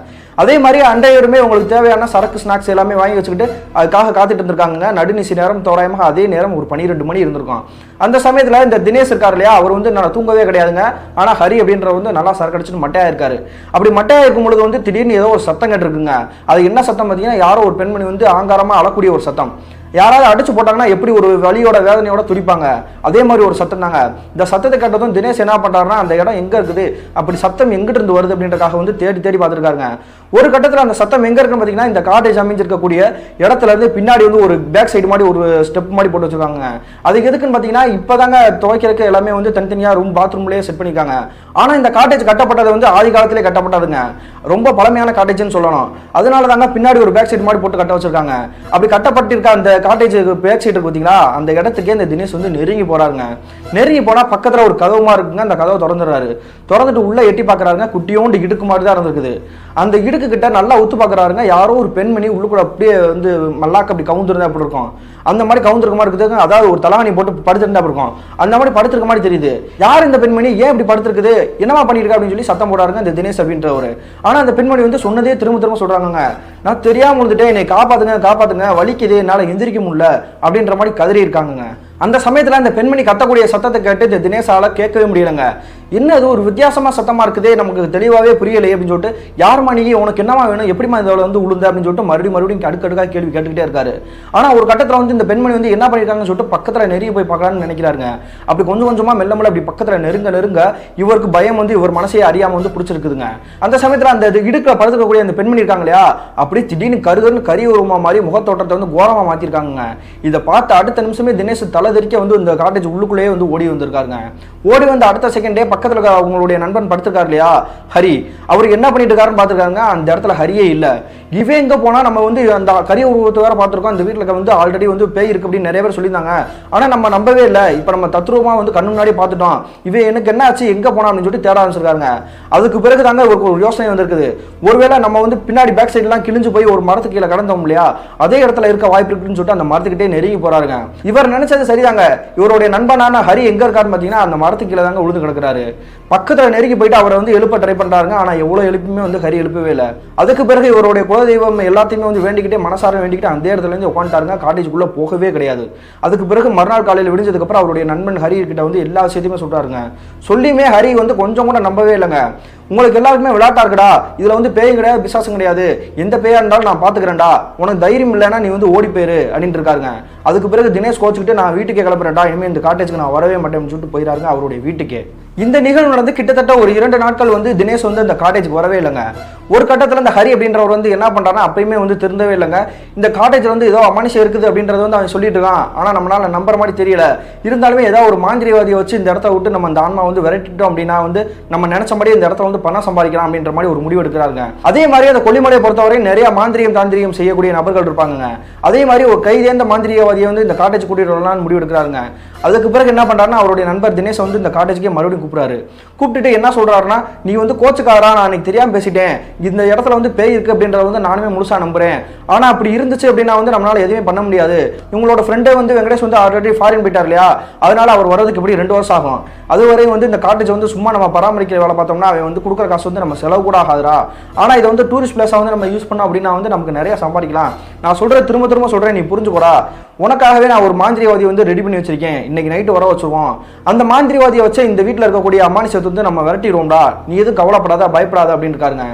அதே மாதிரி அண்டையருமே உங்களுக்கு தேவையான சரக்கு ஸ்நாக்ஸ் எல்லாமே வாங்கி வச்சுக்கிட்டு அதுக்காக காத்துட்டு இருந்திருக்காங்க நடுநிசி நேரம் தோராயமாக அதே நேரம் ஒரு பன்னிரெண்டு மணி இருந்திருக்கும். அந்த சமயத்தில் இந்த தினேஷ் இருக்கார் இல்லையா அவர் வந்து நான் தூங்கவே கிடையாதுங்க. ஆனால் ஹரி அப்படின்ற வந்து நல்லா சரக்கு அடிச்சுட்டு மட்டையாக இருக்காரு. அப்படி மட்டையாக இருக்கும் பொழுது வந்து திடீர்னு ஏதோ ஒரு சத்தம் கேட்டிருக்குங்க. அது என்ன சத்தம் பார்த்தீங்கன்னா யாரோ ஒரு பெண்மணி வந்து ஆங்காரமாக அழக்கூடிய ஒரு சத்தம். யாராவது அடிச்சு போட்டாங்கன்னா எப்படி ஒரு வலியோட வேதனையோட துடிப்பாங்க. அதே மாதிரி ஒரு சத்தம் தாங்க. இந்த சத்தத்தை கேட்டதும் தினேஷ் என்ன பண்றாருன்னா அந்த இடம் எங்க இருக்குது? அப்படி சத்தம் எங்கிட்டு இருந்து வருது அப்படின்றக்காக வந்து தேடி தேடி பார்த்துருக்காருங்க. ஒரு கட்டத்தில் அந்த சத்தம் எங்கே இருக்குன்னு பார்த்தீங்கன்னா இந்த காட்டேஜ் அமைஞ்சிருக்கக்கூடிய இடத்துல இருந்து பின்னாடி வந்து ஒரு பேக் சைடு மாதிரி ஒரு ஸ்டெப் மாதிரி போட்டு வச்சிருக்காங்க. அதுக்கு எதுக்குன்னு பார்த்தீங்கன்னா இப்போதாங்க துவைக்கிறதுக்கு எல்லாமே வந்து தனித்தனியாக ரூம் பாத்ரூம்லேயே செட் பண்ணியிருக்காங்க ஆனால் இந்த காட்டேஜ் கட்டப்பட்டது வந்து ஆதி காலத்திலே கட்டப்பட்டதுங்க. ரொம்ப பழமையான காட்டேஜ்னு சொல்லணும். அதனால தாங்க பின்னாடி ஒரு பேக் சைடு மாதிரி போட்டு கட்ட வச்சிருக்காங்க. அப்படி கட்டப்பட்டிருக்க அந்த காட்டேஜ் பேக் சைடு பார்த்தீங்களா அந்த இடத்துக்கே இந்த தினேஷ் வந்து நெருங்கி போறாருங்க. நெருங்கி போனால் பக்கத்தில் ஒரு கதவுமா இருக்குங்க அந்த கதவை திறந்துடுறாரு. திறந்துட்டு உள்ளே எட்டி பார்க்குறாருங்க குட்டியோண்டு இடுக்கு மாதிரி தான் இருந்திருக்குது. அந்த இடுக்கு கிட்ட நல்லா ஒத்து பாக்குறாருங்க யாரோ ஒரு பெண்மணி உள்ளுக்குள்ள அப்படியே வந்து மல்லாக்க அப்படி கவுந்துருந்தா அப்படி இருக்கும்? அந்த மாதிரி கவுந்திருக்க மாதிரி இருக்குது. அதாவது ஒரு தலகாணி போட்டு படுத்திருந்தா அப்படி இருக்கும்? அந்த மாதிரி படுத்திருக்க மாதிரி தெரியுது. யார் இந்த பெண்மணி? ஏன் இப்படி படுத்திருக்குது? என்னமா பண்ணிருக்கா அப்படின்னு சொல்லி சத்தம் போடாருங்க இந்த தினேஷ் அப்படின்றவர். ஆனா அந்த பெண்மணி வந்து சொன்னதே திரும்ப திரும்ப சொல்றாங்க நான் தெரியாம இருந்துட்டேன் என்னை காப்பாத்துங்க காப்பாத்துங்க. வலிக்குது என்னால எந்திரிக்க முடியல அப்படின்ற மாதிரி கதறி இருக்காங்கங்க. அந்த சமயத்துல அந்த பெண்மணி கத்தக்கூடிய சத்தத்தை கேட்டு இந்த தினேஷால கேட்கவே முடியலங்க. என்ன அது ஒரு வித்தியாசமாக சத்தமாக இருக்குதே நமக்கு தெளிவாகவே புரியலையே அப்படின்னு சொல்லிட்டு யார் மணிக்கு உனக்கு என்னமா வேணும்? எப்படிமா இதில் வந்து உளுந்த? அப்படின்னு சொல்லிட்டு மறுபடியும் மறுபடியும் அடுக்கடுக்காக கேள்வி கேட்டுக்கிட்டே இருக்காரு. ஆனால் ஒரு கட்டத்தில் வந்து இந்த பெண்மணி வந்து என்ன பண்ணியிருக்காங்கன்னு சொல்லிட்டு பக்கத்தில் நெருங்கி போய் பார்க்கலான்னு நினைக்கிறாருங்க. அப்படி கொஞ்சம் கொஞ்சமாக மெல்ல மெல்ல அப்படி பக்கத்தில் நெருங்க நெருங்க இவருக்கு பயம் வந்து இவர் மனசையே அறியாம வந்து பிடிச்சிருக்குதுங்க. அந்த சமயத்தில் அந்த இது படுத்துக்கக்கூடிய அந்த பெண்மணி இருக்காங்க இல்லையா அப்படியே திடீர்னு கருகருன்னு கறி உருமா மாதிரி முகத்தோட்டத்தை வந்து கோரமாக மாற்றிருக்காங்க இதை பார்த்து அடுத்த நிமிஷமே தினேஷ் தலை தெரிக்க வந்து இந்த காட்டேஜ் உள்ளுக்குள்ளேயே வந்து ஓடி வந்திருக்காருங்க. ஓடி வந்து அடுத்த செகண்டே பக்கத்தில் இருக்க அவங்களுடைய நண்பன் படுத்திருக்காரு இல்லையா? ஹரி அவருக்கு என்ன பண்ணிட்டு இருக்காருன்னு பார்த்துருக்காங்க அந்த இடத்துல ஹரியே இல்லை. இவன் எங்கே போனால் நம்ம வந்து அந்த கரிய உருவத்தை வேற பார்த்துருக்கோம். அந்த வீட்டில் வந்து ஆல்ரெடி வந்து பேய் இருக்குது அப்படின்னு நிறைய பேர் சொல்லியிருந்தாங்க. ஆனால் நம்ம நம்பவே இல்லை. இப்போ நம்ம தத்ரூபமா வந்து கண்ணு முன்னாடி பார்த்துட்டோம். இவன் எனக்கு என்ன ஆச்சு? எங்கே போனா அப்படின்னு சொல்லிட்டு தேட ஆரம்பிச்சிருக்காங்க அதுக்கு பிறகு தாங்க ஒரு ஒரு யோசனை வந்திருக்குது. ஒருவேளை நம்ம வந்து பின்னாடி பேக் சைட்லாம் கிழிஞ்சு போய் ஒரு மரத்துக்கு கீழே கடந்தோம் இல்லையா? அதே இடத்துல இருக்க வாய்ப்பு இருக்குன்னு சொல்லிட்டு அந்த மரத்துக்கிட்டே நெருங்கி போறாருங்க. இவர் நினைச்சது சரிதாங்க. இவருடைய நண்பனான ஹரி எங்க இருக்காருன்னு பார்த்தீங்கன்னா அந்த மரத்துக்கு கீழே தாங்க விழுந்து கிடக்குறாரு. பக்கத்தில் நெருங்கி போயிட்டு அவரை வந்து எழுப்ப ட்ரை பண்றாருங்க. ஆனால் எவ்வளோ எழுப்புமே வந்து ஹரி எழுப்பவே இல்லை. அதுக்கு பிறகு இவருடைய குல குலதெய்வம் எல்லாத்தையுமே வந்து வேண்டிக்கிட்டே மனசார வேண்டிக்கிட்டு அந்த இடத்துல இருந்து உட்காந்துட்டாருங்க காட்டேஜுக்குள்ளே போகவே கிடையாது. அதுக்கு பிறகு மறுநாள் காலையில் விடிஞ்சதுக்கு அப்புறம் அவருடைய நண்பன் ஹரி கிட்ட வந்து எல்லா விஷயத்தையுமே சொல்கிறாருங்க சொல்லியுமே ஹரி வந்து கொஞ்சம் கூட நம்பவே இல்லைங்க. உங்களுக்கு எல்லாருக்குமே விளையாட்டா இருக்குடா. இதுல வந்து பேயும் கிடையாது பிசாசும் கிடையாது. எந்த பேயா இருந்தாலும் நான் பாத்துக்கிறேன்டா. உனக்கு தைரியம் இல்லைன்னா நீ வந்து ஓடி போயிரு அப்படின்னு இருக்காருங்க. அதுக்கு பிறகு தினேஷ் கோச்சுக்கிட்டு நான் வீட்டுக்கே கிளம்புறேன்டா. இனிமேல் இந்த காட்டேஜ்க்கு நான் வரவே மாட்டேன்னு சொல்லிட்டு போயிடாருங்க அவருடைய வீட்டுக்கே. இந்த நிகழ்வு நடந்து கிட்டத்தட்ட ஒரு இரண்டு நாட்கள் வந்து தினேஷ் வந்து அந்த காட்டேஜ்க்கு வரவே இல்லைங்க. ஒரு கட்டத்தில் இந்த ஹரி அப்படின்றவர் வந்து என்ன பண்ணுறாருன்னா அப்பயுமே வந்து திருந்தவே இல்லைங்க. இந்த காட்டேஜ் வந்து ஏதோ மனுஷன் இருக்குது அப்படின்றத வந்து அவன் சொல்லிட்டு இருக்கான். ஆனால் நம்மளால் நம்புற மாதிரி தெரியல. இருந்தாலுமே ஏதாவது ஒரு மாந்திரிவாதியை வச்சு இந்த இடத்த விட்டு நம்ம அந்த ஆன்மா வந்து விரட்டிட்டோம் அப்படின்னா வந்து நம்ம நினைச்ச மாதிரி இந்த இடத்துல வந்து பணம் சம்பாதிக்கலாம் அப்படின்ற மாதிரி ஒரு முடிவு எடுக்கிறாருங்க. அதே மாதிரி அந்த கொல்லிமலையை பொறுத்தவரை நிறைய மாந்திரியம் தாந்திரியம் செய்யக்கூடிய நபர்கள் இருப்பாங்க அதே மாதிரி ஒரு கைதேர்ந்த மாந்திரியவாதியை வந்து இந்த காட்டேஜ் கூட்டிட்டு வரலாம்னு முடிவு எடுக்கிறாருங்க. அதுக்கு பிறகு என்ன பண்ணுறாருன்னா அவருடைய நண்பர் தினேஷ் வந்து இந்த காட்டேஜுக்கே மறுபடியும் கூப்பிட்றாரு. கூப்பிட்டுட்டு என்ன சொல்கிறாருன்னா நீ வந்து கோச்சுக்காரா நான் அன்னைக்கு தெரியாமல் பேசிட்டேன். இந்த இடத்துல வந்து பேய் இருக்கு அப்படின்றத வந்து நானுமே முழுசா நம்புறேன். ஆனா அப்படி இருந்துச்சு அப்படின்னா வந்து நம்மளால எதுவுமே பண்ண முடியாது. இவங்களோட ஃப்ரெண்டே வந்து வெங்கடேஷ் வந்து ஆல்ரெடி ஃபாரின் போயிட்டார் இல்லையா? அதனால அவர் வர்றதுக்கு இப்படி ரெண்டு வருஷம் ஆகும்? அதுவரையும் வந்து இந்த காட்டேஜ் வந்து சும்மா நம்ம பராமரிக்கிற வேலை பார்த்தோம்னா அவன் வந்து கொடுக்குற காசு வந்து நம்ம செலவு கூட ஆகாதுடா. ஆனா இதை வந்து டூரிஸ்ட் பிளேஸாக வந்து நம்ம யூஸ் பண்ணோம் அப்படின்னா வந்து நமக்கு நிறைய சம்பாதிக்கலாம். நான் சொல்கிறேன் திரும்ப திரும்ப சொல்றேன் நீ புரிஞ்சுக்கூடா உனக்காகவே நான் ஒரு மாந்திரிவாதி வந்து ரெடி பண்ணி வச்சிருக்கேன். இன்னைக்கு நைட்டு வர வச்சிருவோம். அந்த மாந்திரிவாதியை வச்சு இந்த வீட்டில் இருக்கக்கூடிய அமானுஷத்தை வந்து நம்ம விரட்டிடுவோம்டா. நீ எதுவும் கவலைப்படாத பயப்படாத அப்படின்னு இருக்காருங்க.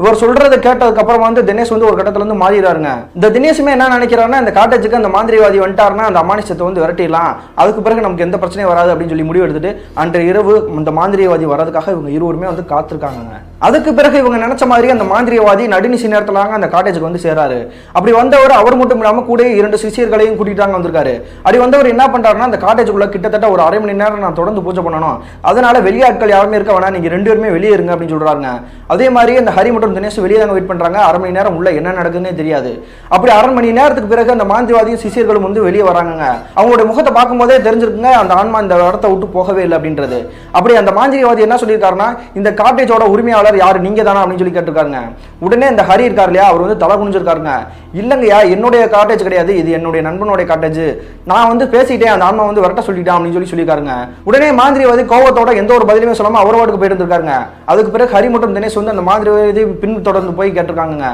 இவர் சொல்றதை கேட்டதுக்கு அப்புறம் வந்து தினேஷ் வந்து ஒரு கட்டத்துல இருந்து மாறிடுறாருங்க. இந்த தினேஷுமே என்ன நினைக்கிறாருன்னா இந்த காட்டேஜுக்கு அந்த மாந்திரிவாதி வந்துட்டாருன்னா அந்த அமானுஷத்தை வந்து விரட்டிடலாம். அதுக்கு பிறகு நமக்கு எந்த பிரச்சனையும் வராது அப்படின்னு சொல்லி முடிவு எடுத்துட்டு அன்றைய இரவு இந்த மாந்திரியவாதி வர்றதுக்காக இவங்க இருவருமே வந்து காத்திருக்காங்க அதுக்கு பிறகு இவங்க நினைச்ச மாதிரி அந்த மாந்திரியவாதி நடுநிசி நேரத்தில் அந்த காட்டேஜுக்கு வந்து சேராரு. அப்படி வந்தவர் அவர் மட்டும் இல்லாமல் கூட இரண்டு சிசியர்களையும் கூட்டிட்டாங்க வந்திருக்காரு. அப்படி வந்தவர் என்ன பண்றாருன்னா அந்த காட்டேஜுக்குள்ள கிட்டத்தட்ட ஒரு அரை மணி நேரம் நான் தொடர்ந்து பூஜை பண்ணணும். அதனால வெளியாட்கள் யாருமே இருக்க வேணாம் நீங்க ரெண்டு பேருமே வெளியே இருங்க அப்படின்னு சொல்றாங்க அதே மாதிரி அந்த ஹரி மற்றும் தினேஷ் வெளியே தாங்க வெயிட் பண்றாங்க. அரை மணி நேரம் உள்ள என்ன நடக்குதுன்னே தெரியாது. அப்படி அரை மணி நேரத்துக்கு பிறகு அந்த மாந்திரிவாதியும் சிசியர்களும் வந்து வெளியே வராங்க அவங்களுடைய முகத்தை பார்க்கும்போதே தெரிஞ்சிருக்குங்க அந்த ஆன்மா இந்த இடத்த விட்டு போகவே இல்லை அப்படின்றது. அப்படி அந்த மாந்திரியவாதி என்ன சொல்லியிருக்காருன்னா இந்த காட்டேஜோட உரிமையாளர் யாரு? நீங்க தானா அப்படின்னு சொல்லி கேட்டிருக்காருங்க. உடனே இந்த ஹரி இருக்கார் இல்லையா? அவர் வந்து தலை குனிஞ்சிருக்காருங்க. இல்லைங்கய்யா என்னுடைய காட்டேஜ் கிடையாது. இது என்னுடைய நண்பனுடைய காட்டேஜ் நான் வந்து பேசிட்டேன். அந்த ஆன்மா வந்து வரட்ட சொல்லிட்டேன் அப்படின்னு சொல்லி சொல்லியிருக்காருங்க. உடனே மாந்திரிவாதி கோவத்தோட எந்த ஒரு பதிலுமே சொல்லாம அவர் வாட்டுக்கு போயிட்டு இருக்காருங்க அதுக்கு பிறகு ஹரி மற்றும் தினேஷ் வந்து அந்த மாந்திரிவாதி பின் தொடர்ந்து போய் கேட்டிருக்காங்க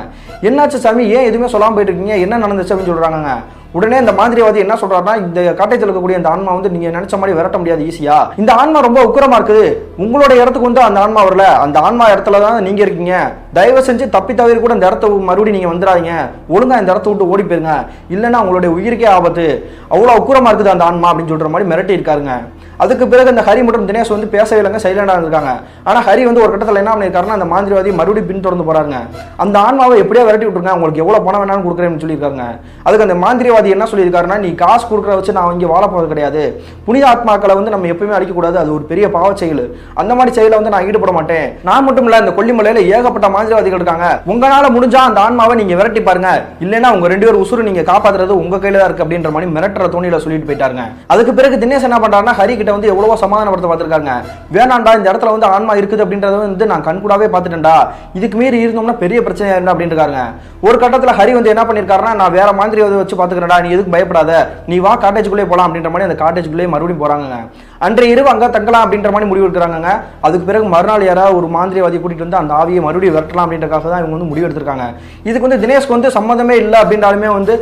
என்னாச்சு சாமி? ஏன் எதுவுமே சொல்லாம போயிட்டு இருக்கீங்க? என்ன நடந்துச்சு அப்படின்னு சொல்றாங்க உடனே இந்த மாந்திரியவாதி என்ன சொல்றாருன்னா இந்த காட்டேஜில் இருக்கக்கூடிய அந்த ஆன்மா வந்து நீங்க நினைச்ச மாதிரி விரட்ட முடியாது ஈஸியா இந்த ஆன்மா ரொம்ப உக்கரமா இருக்குது. உங்களோட இடத்துக்கு வந்து அந்த ஆன்மா வரல. அந்த ஆன்மா இடத்துல தான் நீங்க இருக்கீங்க. தயவு செஞ்சு தப்பி தவிர கூட இந்த இடத்த மறுபடியும் நீங்க வந்துடாதீங்க. ஒழுங்கா இந்த இடத்த விட்டு ஓடி போயிருங்க. இல்லைன்னா உங்களுடைய உயிருக்கே ஆபத்து. அவ்வளோ உக்கிரமா இருக்குது அந்த ஆன்மா அப்படின்னு சொல்ற மாதிரி மிரட்டி இருக்காருங்க அதுக்கு பிறகு அந்த ஹரி மற்றும் தினேஷ் வந்து பேசவே இல்லைங்க சைலண்டாக இருந்திருக்காங்க. ஆனா ஹரி வந்து ஒரு கட்டத்தில் என்ன பண்ணியிருக்காருன்னா அந்த மாந்திரிவாதி மறுபடியும் பின் தொடர்ந்து போகிறாங்க அந்த ஆன்மாவை எப்படியா விரட்டி விட்டுருங்க உங்களுக்கு எவ்வளோ பணம் வேணாலும் கொடுக்குறேன்னு சொல்லியிருக்காங்க அதுக்கு அந்த மாந்திரிவாதி என்ன சொல்லியிருக்காருன்னா நீ காசு கொடுக்குற வச்சு நான் இங்கே வாழ கிடையாது. புனித ஆத்மாக்களை வந்து நம்ம எப்பவுமே அடிக்கக்கூடாது அது ஒரு பெரிய பாவ செயல். அந்த மாதிரி செயலை வந்து நான் ஈடுபட மாட்டேன். நான் மட்டும் இல்ல இந்த கொல்லிமலையில ஏகப்பட்ட மாந்திரிவாதிகள் இருக்காங்க. உங்களால முடிஞ்சால் அந்த ஆன்மாவை நீங்கள் விரட்டி பாருங்க. இல்லைன்னா உங்க ரெண்டு பேர் உசுறு நீங்க காப்பாத்துறது உங்க கையில தான் இருக்கு அப்படின்ற மாதிரி மிரட்டுற தோணியில் சொல்லிட்டு போயிட்டாருங்க. அதுக்கு பிறகு தினேஷ் என்ன பண்ணுறாருன்னா ஹரி கிட்ட வந்து எவ்வளவோ சமாதானப்படுத்த பார்த்துருக்காங்க. வேணாண்டா இந்த இடத்துல வந்து ஆன்மா இருக்குது அப்படின்றத வந்து நான் கண்கூடாவே பார்த்துட்டேன்டா. இதுக்கு மீறி இருந்தோம்னா பெரிய பிரச்சனை என்ன அப்படின்னு இருக்காங்க ஒரு கட்டத்துல ஹரி வந்து என்ன பண்ணிருக்காருன்னா நான் வேற மாதிரி வச்சு பாத்துக்கிறேன்டா நீ எதுக்கு பயப்படாத. நீ வா காட்டேஜுக்குள்ளே போலாம் அப்படின்ற மாதிரி அந்த காட்டேஜுக்குள்ளே மறுபடியும் போறாங்க அன்றைய இரவு அங்கே தங்கலாம் அப்படின்ற மாதிரி முடிவு எடுக்கிறாங்க அதுக்கு பிறகு மறுநாள் யாராவது ஒரு மாந்திரியவாதி கூட்டிட்டு வந்து அந்த ஆவியை மறுபடியும் விரட்டலாம் அப்படின்றக்காக தான் இவங்க வந்து முடிவு எடுத்திருக்காங்க. இதுக்கு வந்து தினேஷ்க்கு வந்து சம்மந்தமே இல்லை அப்படின்றாலுமே வந்து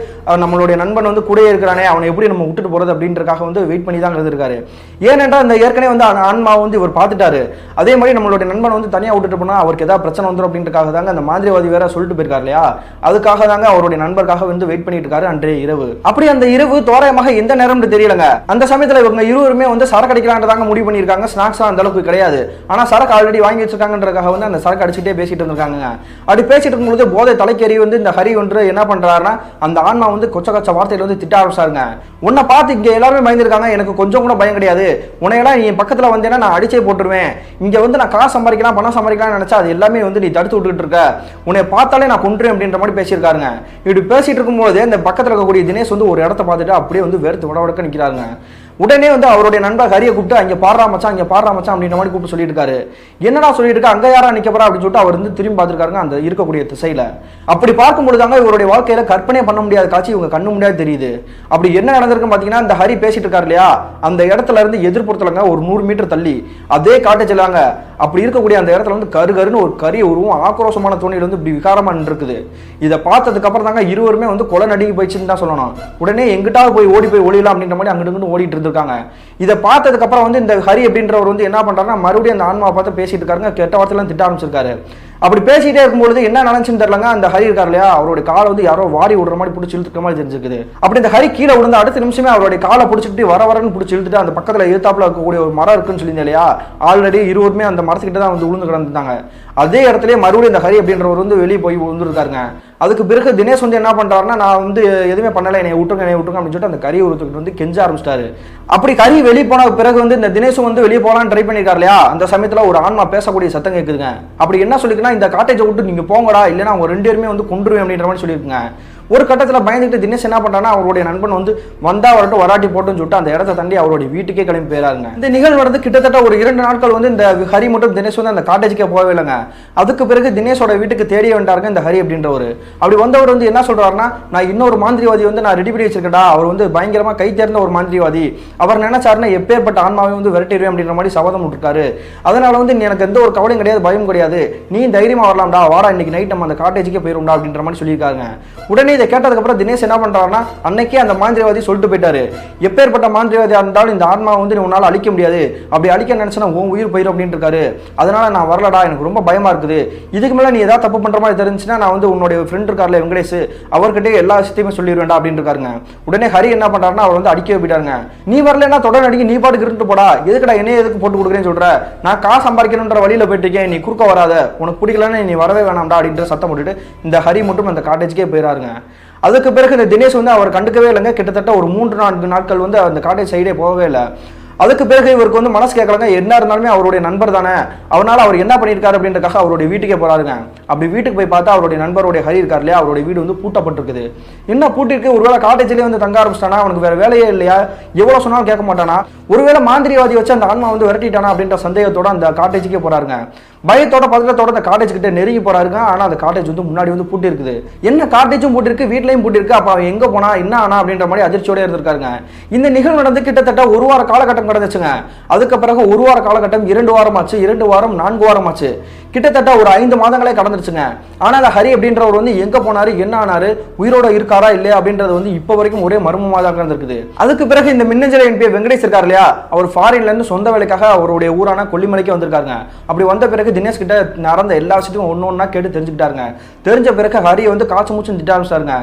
நம்மளுடைய நண்பன் வந்து கூடயே இருக்கிறானே அவனை எப்படி நம்ம விட்டுட்டு போறது அப்படின்றக்காக வந்து வெயிட் பண்ணி தான் இருந்திருக்காரு ஏனென்றால் அந்த ஏற்கனவே வந்து ஆன்மாவை வந்து இவர் பார்த்துட்டாரு. அதே மாதிரி நம்மளுடைய நண்பன் வந்து தனியாக விட்டுட்டு போனால் அவருக்கு ஏதாவது பிரச்சனை வந்துடும் அப்படின்றக்காக தாங்க அந்த மாந்திரியவாதி வேற சொல்லிட்டு போயிருக்காரு இல்லையா? அதுக்காக தாங்க அவருடைய நண்பருக்காக வந்து வெயிட் பண்ணிட்டு இருக்காரு அன்றைய இரவு. அப்படி அந்த இரவு தோராயமாக எந்த நேரம்னு தெரியலங்க. அந்த சமயத்தில் இவங்க இருவருமே வந்து சரக்கு அடிக்கலான்றதாங்க முடிவு பண்ணியிருக்காங்க. ஸ்நாக்ஸ் அந்த அளவுக்கு கிடையாது. ஆனால் சரக்கு ஆல்ரெடி வாங்கி வச்சிருக்காங்கன்றதுக்காக வந்து அந்த சரக்கு அடிச்சுட்டே பேசிட்டு இருந்திருக்காங்க அப்படி பேசிட்டு இருக்கும்போது போதை தலைக்கேறி வந்து இந்த ஹரி ஒன்று என்ன பண்ணுறாருன்னா அந்த ஆன்மா வந்து கொச்ச கொச்ச வார்த்தையில் வந்து திட்ட ஆரம்பிச்சாருங்க. உன்னை பார்த்து இங்கே எல்லாருமே பயந்துருக்காங்க. எனக்கு கொஞ்சம் கூட பயம் கிடையாது. உன்னையெல்லாம் நீ என் வந்தேன்னா நான் அடிச்சே போட்டுருவேன். இங்கே வந்து நான் காசு சம்பாதிக்கலாம் பணம் சம்பாதிக்கலாம்னு நினைச்சா அது எல்லாமே வந்து நீ தடுத்து விட்டுட்டு இருக்க. உன்னை பார்த்தாலே நான் கொண்டுறேன் அப்படின்ற மாதிரி பேசியிருக்காருங்க. இப்படி பேசிட்டு இருக்கும்போது இந்த பக்கத்தில் இருக்கக்கூடிய தினேஷ் வந்து ஒரு இடத்த பார்த்துட்டு அப்படியே வந்து வெறுத்து விட விடக்க நிற்கிறாருங்க உடனே வந்து அவருடைய நண்பர் ஹரியை கூப்பிட்டு அங்கே பாடுறா மச்சான் அங்கே பாடுறா மச்சான் அப்படின்ற மாதிரி கூப்பிட்டு சொல்லிட்டு இருக்காரு என்னடா சொல்லிட்டு இருக்கா? அங்கே யாரா நிற்கப்பறா போறா? அப்படின்னு சொல்லிட்டு அவர் வந்து திரும்பி பார்த்துருக்காருங்க அந்த இருக்கக்கூடிய திசையில. அப்படி பார்க்கும் பொழுதாங்க இவருடைய வாழ்க்கையில கற்பனை பண்ண முடியாத காட்சி இவங்க கண்ணு முடியாது தெரியுது. அப்படி என்ன நடந்திருக்குன்னு பார்த்தீங்கன்னா இந்த ஹரி பேசிட்டு இருக்காரு இல்லையா? அந்த இடத்துல இருந்து எதிர்ப்புறத்துலங்க ஒரு நூறு மீட்டர் தள்ளி அதே காட்டை செல்லாங்க அப்படி இருக்கக்கூடிய அந்த இடத்துல வந்து கரு கருன்னு ஒரு கரிய உருவம் ஆக்ரோஷமான தோணியில் வந்து இப்படி விகாரமாக இருக்குது இதை பார்த்ததுக்கு அப்புறம் தாங்க இருவருமே வந்து கொலை நடுங்கி போயிடுச்சுன்னு தான் சொல்லணும். உடனே எங்கிட்டாவது போய் ஓடி போய் ஒளியலாம் அப்படின்ற மாதிரி அங்கிட்டு ஓடிட்டு இருந்து இருந்திருக்காங்க இதை பார்த்ததுக்கு அப்புறம் வந்து இந்த ஹரி அப்படின்றவர் வந்து என்ன பண்றாருன்னா மறுபடியும் அந்த ஆன்மாவை பார்த்து பேசிட்டு இருக்காருங்க. கெட்ட வார்த்தையெல்லாம் திட்ட ஆரம்பிச்சிருக்காரு. அப்படி பேசிட்டே இருக்கும்பொழுது என்ன நினைச்சுன்னு தெரியலங்க? அந்த ஹரி இருக்கார் இல்லையா? அவருடைய காலை வந்து யாரோ வாரி விடுற மாதிரி பிடிச்சி இழுத்துக்க மாதிரி தெரிஞ்சுக்குது. அப்படி இந்த ஹரி கீழே விழுந்து அடுத்த நிமிஷமே அவருடைய காலை பிடிச்சிட்டு வர வரன்னு பிடிச்சி இழுத்துட்டு அந்த பக்கத்துல எழுத்தாப்பில் இருக்கக்கூடிய ஒரு மரம் இருக்குன்னு சொல்லியிருந்தேன் இல்லையா? ஆல்ரெடி இருவருமே அந்த மரத்துக்கிட்ட தான் வந்து விழுந்து கிடந்துட்டாங்க அதே இடத்துலயே மறுபடியும் இந்த ஹரி அப்படின்றவர் வந்து வெளியே போய் விழுந்துருக்காருங்க அதுக்கு பிறகு தினேஷ் வந்து என்ன பண்ணுறாருன்னா நான் வந்து எதுவுமே பண்ணலை என்னை விட்டுங்க என்னை விட்டுங்க அப்படின்னு சொல்லிட்டு அந்த கறி உருத்துக்கிட்டு வந்து கெஞ்ச ஆரம்பிச்சிட்டாரு. அப்படி கறி வெளியே போன பிறகு வந்து இந்த தினேஷும் வந்து வெளியே போகலான்னு ட்ரை பண்ணியிருக்காரு இல்லையா? அந்த சமயத்தில் ஒரு ஆன்மா பேசக்கூடிய சத்தம் கேட்குதுங்க அப்படி என்ன சொல்லிருக்குன்னா இந்த காட்டேஜை விட்டு நீங்கள் போங்கடா இல்லைன்னா அவங்க ரெண்டு பேருமே வந்து கொண்டுருவேன் அப்படின்ற மாதிரி சொல்லியிருக்குங்க ஒரு கட்டத்தில் பயந்துட்டு தினேஷ் என்ன பண்றாருன்னா அவருடைய நண்பன் வந்து வந்தா வரட்டும் வராட்டி போட்டுன்னு சொல்லிட்டு அந்த இடத்த தாண்டி அவருடைய வீட்டுக்கே கிளம்பி போயிறாருங்க. இந்த நிகழ்வு வந்து கிட்டத்தட்ட ஒரு இரண்டு நாட்கள் வந்து இந்த ஹரி மட்டும் தினேஷ் வந்து அந்த காட்டேஜுக்கே போகவே இல்லைங்க. அதுக்கு பிறகு தினேஷோட வீட்டுக்கு தேடிய வேண்டாருங்க இந்த ஹரி அப்படின்றவர். அப்படி வந்தவர் வந்து என்ன சொல்றாருன்னா நான் இன்னொரு மாந்திரிவாதி வந்து நான் ரெடி பண்ணி வச்சிருக்கேன்டா. அவர் வந்து பயங்கரமா கை தேர்ந்த ஒரு மாந்திரிவாதி. அவர் நினைச்சாருன்னா எப்பேற்பட்ட ஆன்மாவை வந்து விரட்டிடுவேன் அப்படின்ற மாதிரி சபதம் விட்டுருக்காரு. அதனால வந்து எனக்கு எந்த ஒரு கவலையும் கிடையாது பயம் கிடையாது. நீ தைரியமா வரலாம்டா. வாடா இன்னைக்கு நைட் நம்ம அந்த காட்டேஜுக்கே போயிடும்டா அப்படின்ற மாதிரி சொல்லியிருக்காங்க உடனே இதை கேட்டதுக்கப்புறம் தினேஷ் என்ன பண்ணுறாருன்னா அன்னைக்கே அந்த மாந்திரவாதி சொல்லிட்டு போயிட்டாரு. எப்பேற்பட்ட மாந்திரவாதியாக இருந்தாலும் இந்த ஆன்மா வந்து நீ உன்னால் அழிக்க முடியாது. அப்படி அழிக்க நினச்சினா உன் உயிர் போயிடும் அப்படின்னு இருக்காரு. அதனால் நான் வரலடா எனக்கு ரொம்ப பயமாக இருக்குது. இதுக்கு மேலே நீ ஏதாவது தப்பு பண்ணுற மாதிரி தெரிஞ்சுன்னா நான் வந்து உன்னுடைய ஃப்ரெண்ட் இருக்கார்ல வெங்கடேஷ் அவர்கிட்ட எல்லா விஷயத்தையுமே சொல்லிடுவேன்டா அப்படின்னு இருக்காருங்க. உடனே ஹரி என்ன பண்ணுறாருன்னா அவர் வந்து அடிக்கவே போயிட்டாருங்க. நீ வரலன்னா தொடர் அடிக்க நீ பாட்டுக்கு இருந்துட்டு போடா. எதுக்குடா என்ன எதுக்கு போட்டு கொடுக்குறேன்னு சொல்கிற நான் காசு சம்பாதிக்கணுன்ற வழியில் போயிட்டு இருக்கேன். நீ குறுக்க வராத. உனக்கு பிடிக்கலன்னு நீ வரவே வேணாம்டா அப்படின்ற சத்தம் போட்டுட்டு இந்த ஹரி மட்டும் அந்த காட்டேஜ்க்கே போயிடாருங்க அதுக்கு பிறகு இந்த தினேஷ் வந்து அவர் கண்டுக்கவே இல்லைங்க. கிட்டத்தட்ட ஒரு மூன்று நான்கு நாட்கள் வந்து அந்த காட்டேஜ் சைடே போகவே இல்லை. அதுக்கு பிறகு இவருக்கு வந்து மனசு கேட்கலங்க. என்ன இருந்தாலுமே அவருடைய நண்பர் தானே. அவனால அவர் என்ன பண்ணியிருக்காரு அப்படின்றக்காக அவருடைய வீட்டுக்கே போறாருங்க. அப்படி வீட்டுக்கு போய் பார்த்தா அவருடைய நண்பருடைய ஹரி இருக்கார் இல்லையா? அவருடைய வீடு வந்து பூட்டப்பட்டிருக்குது. என்ன பூட்டிருக்கு ஒருவேளை காட்டேஜ்லேயே வந்து தங்க ஆரம்பிச்சிட்டானா? அவனுக்கு வேற வேலையே இல்லையா? எவ்வளவு சொன்னாலும் கேட்க மாட்டானா? ஒருவேளை மாந்திரியவாதி வச்சு அந்த ஆன்மா வந்து விரட்டிட்டானா அப்படின்ற சந்தேகத்தோட அந்த காட்டேஜுக்கே போறாருங்க. பயத்தோட பதட்டத்தோட அந்த காட்டேஜ் கிட்ட நெருங்கி போறாருங்க. ஆனா அந்த காட்டேஜ் வந்து முன்னாடி வந்து பூட்டி இருக்குது. என்ன காட்டேஜும் பூட்டிருக்கு? வீட்லயும் பூட்டிருக்கு. அப்ப அவன் எங்க போனா என்ன ஆனா அப்படின்ற மாதிரி அதிர்ச்சியோட இருந்திருக்காருங்க. இந்த நிகழ்வு நடந்து கிட்டத்தட்ட ஒரு வார காலகட்டம் கடந்துச்சுங்க. அதுக்கு பிறகு ஒரு வார காலகட்டம் இரண்டு வாரம் ஆச்சு இரண்டு வாரம் நான்கு வாரம் ஆச்சு. கிட்டத்தட்ட ஒரு ஐந்து மாதங்களே கடந்துருச்சுங்க. ஆனா அந்த ஹரி அப்படின்றவர் வந்து எங்க போனாரு என்ன ஆனாரு உயிரோட இருக்காரா இல்லையா அப்படின்றது வந்து இப்போ வரைக்கும் ஒரே மர்மமாக தான் இருந்திருக்குது அதுக்கு பிறகு இந்த மின்னஞ்சல என்பி வெங்கடேஷ் இருக்கார் இல்லையா? அவர் ஃபாரின்ல இருந்து சொந்த வேலைக்காக அவருடைய ஊரான கொல்லிமலைக்கு வந்திருக்காங்க அப்படி வந்த பிறகு தினேஷ் கிட்ட நடந்த எல்லா விஷயத்தையும் ஒன்று ஒன்றா கேட்டு தெரிஞ்சுக்கிட்டாருங்க. தெரிஞ்ச பிறகு ஹரி வந்து காசு மூச்சு திட்ட ஆரம்பிச்சாருங்க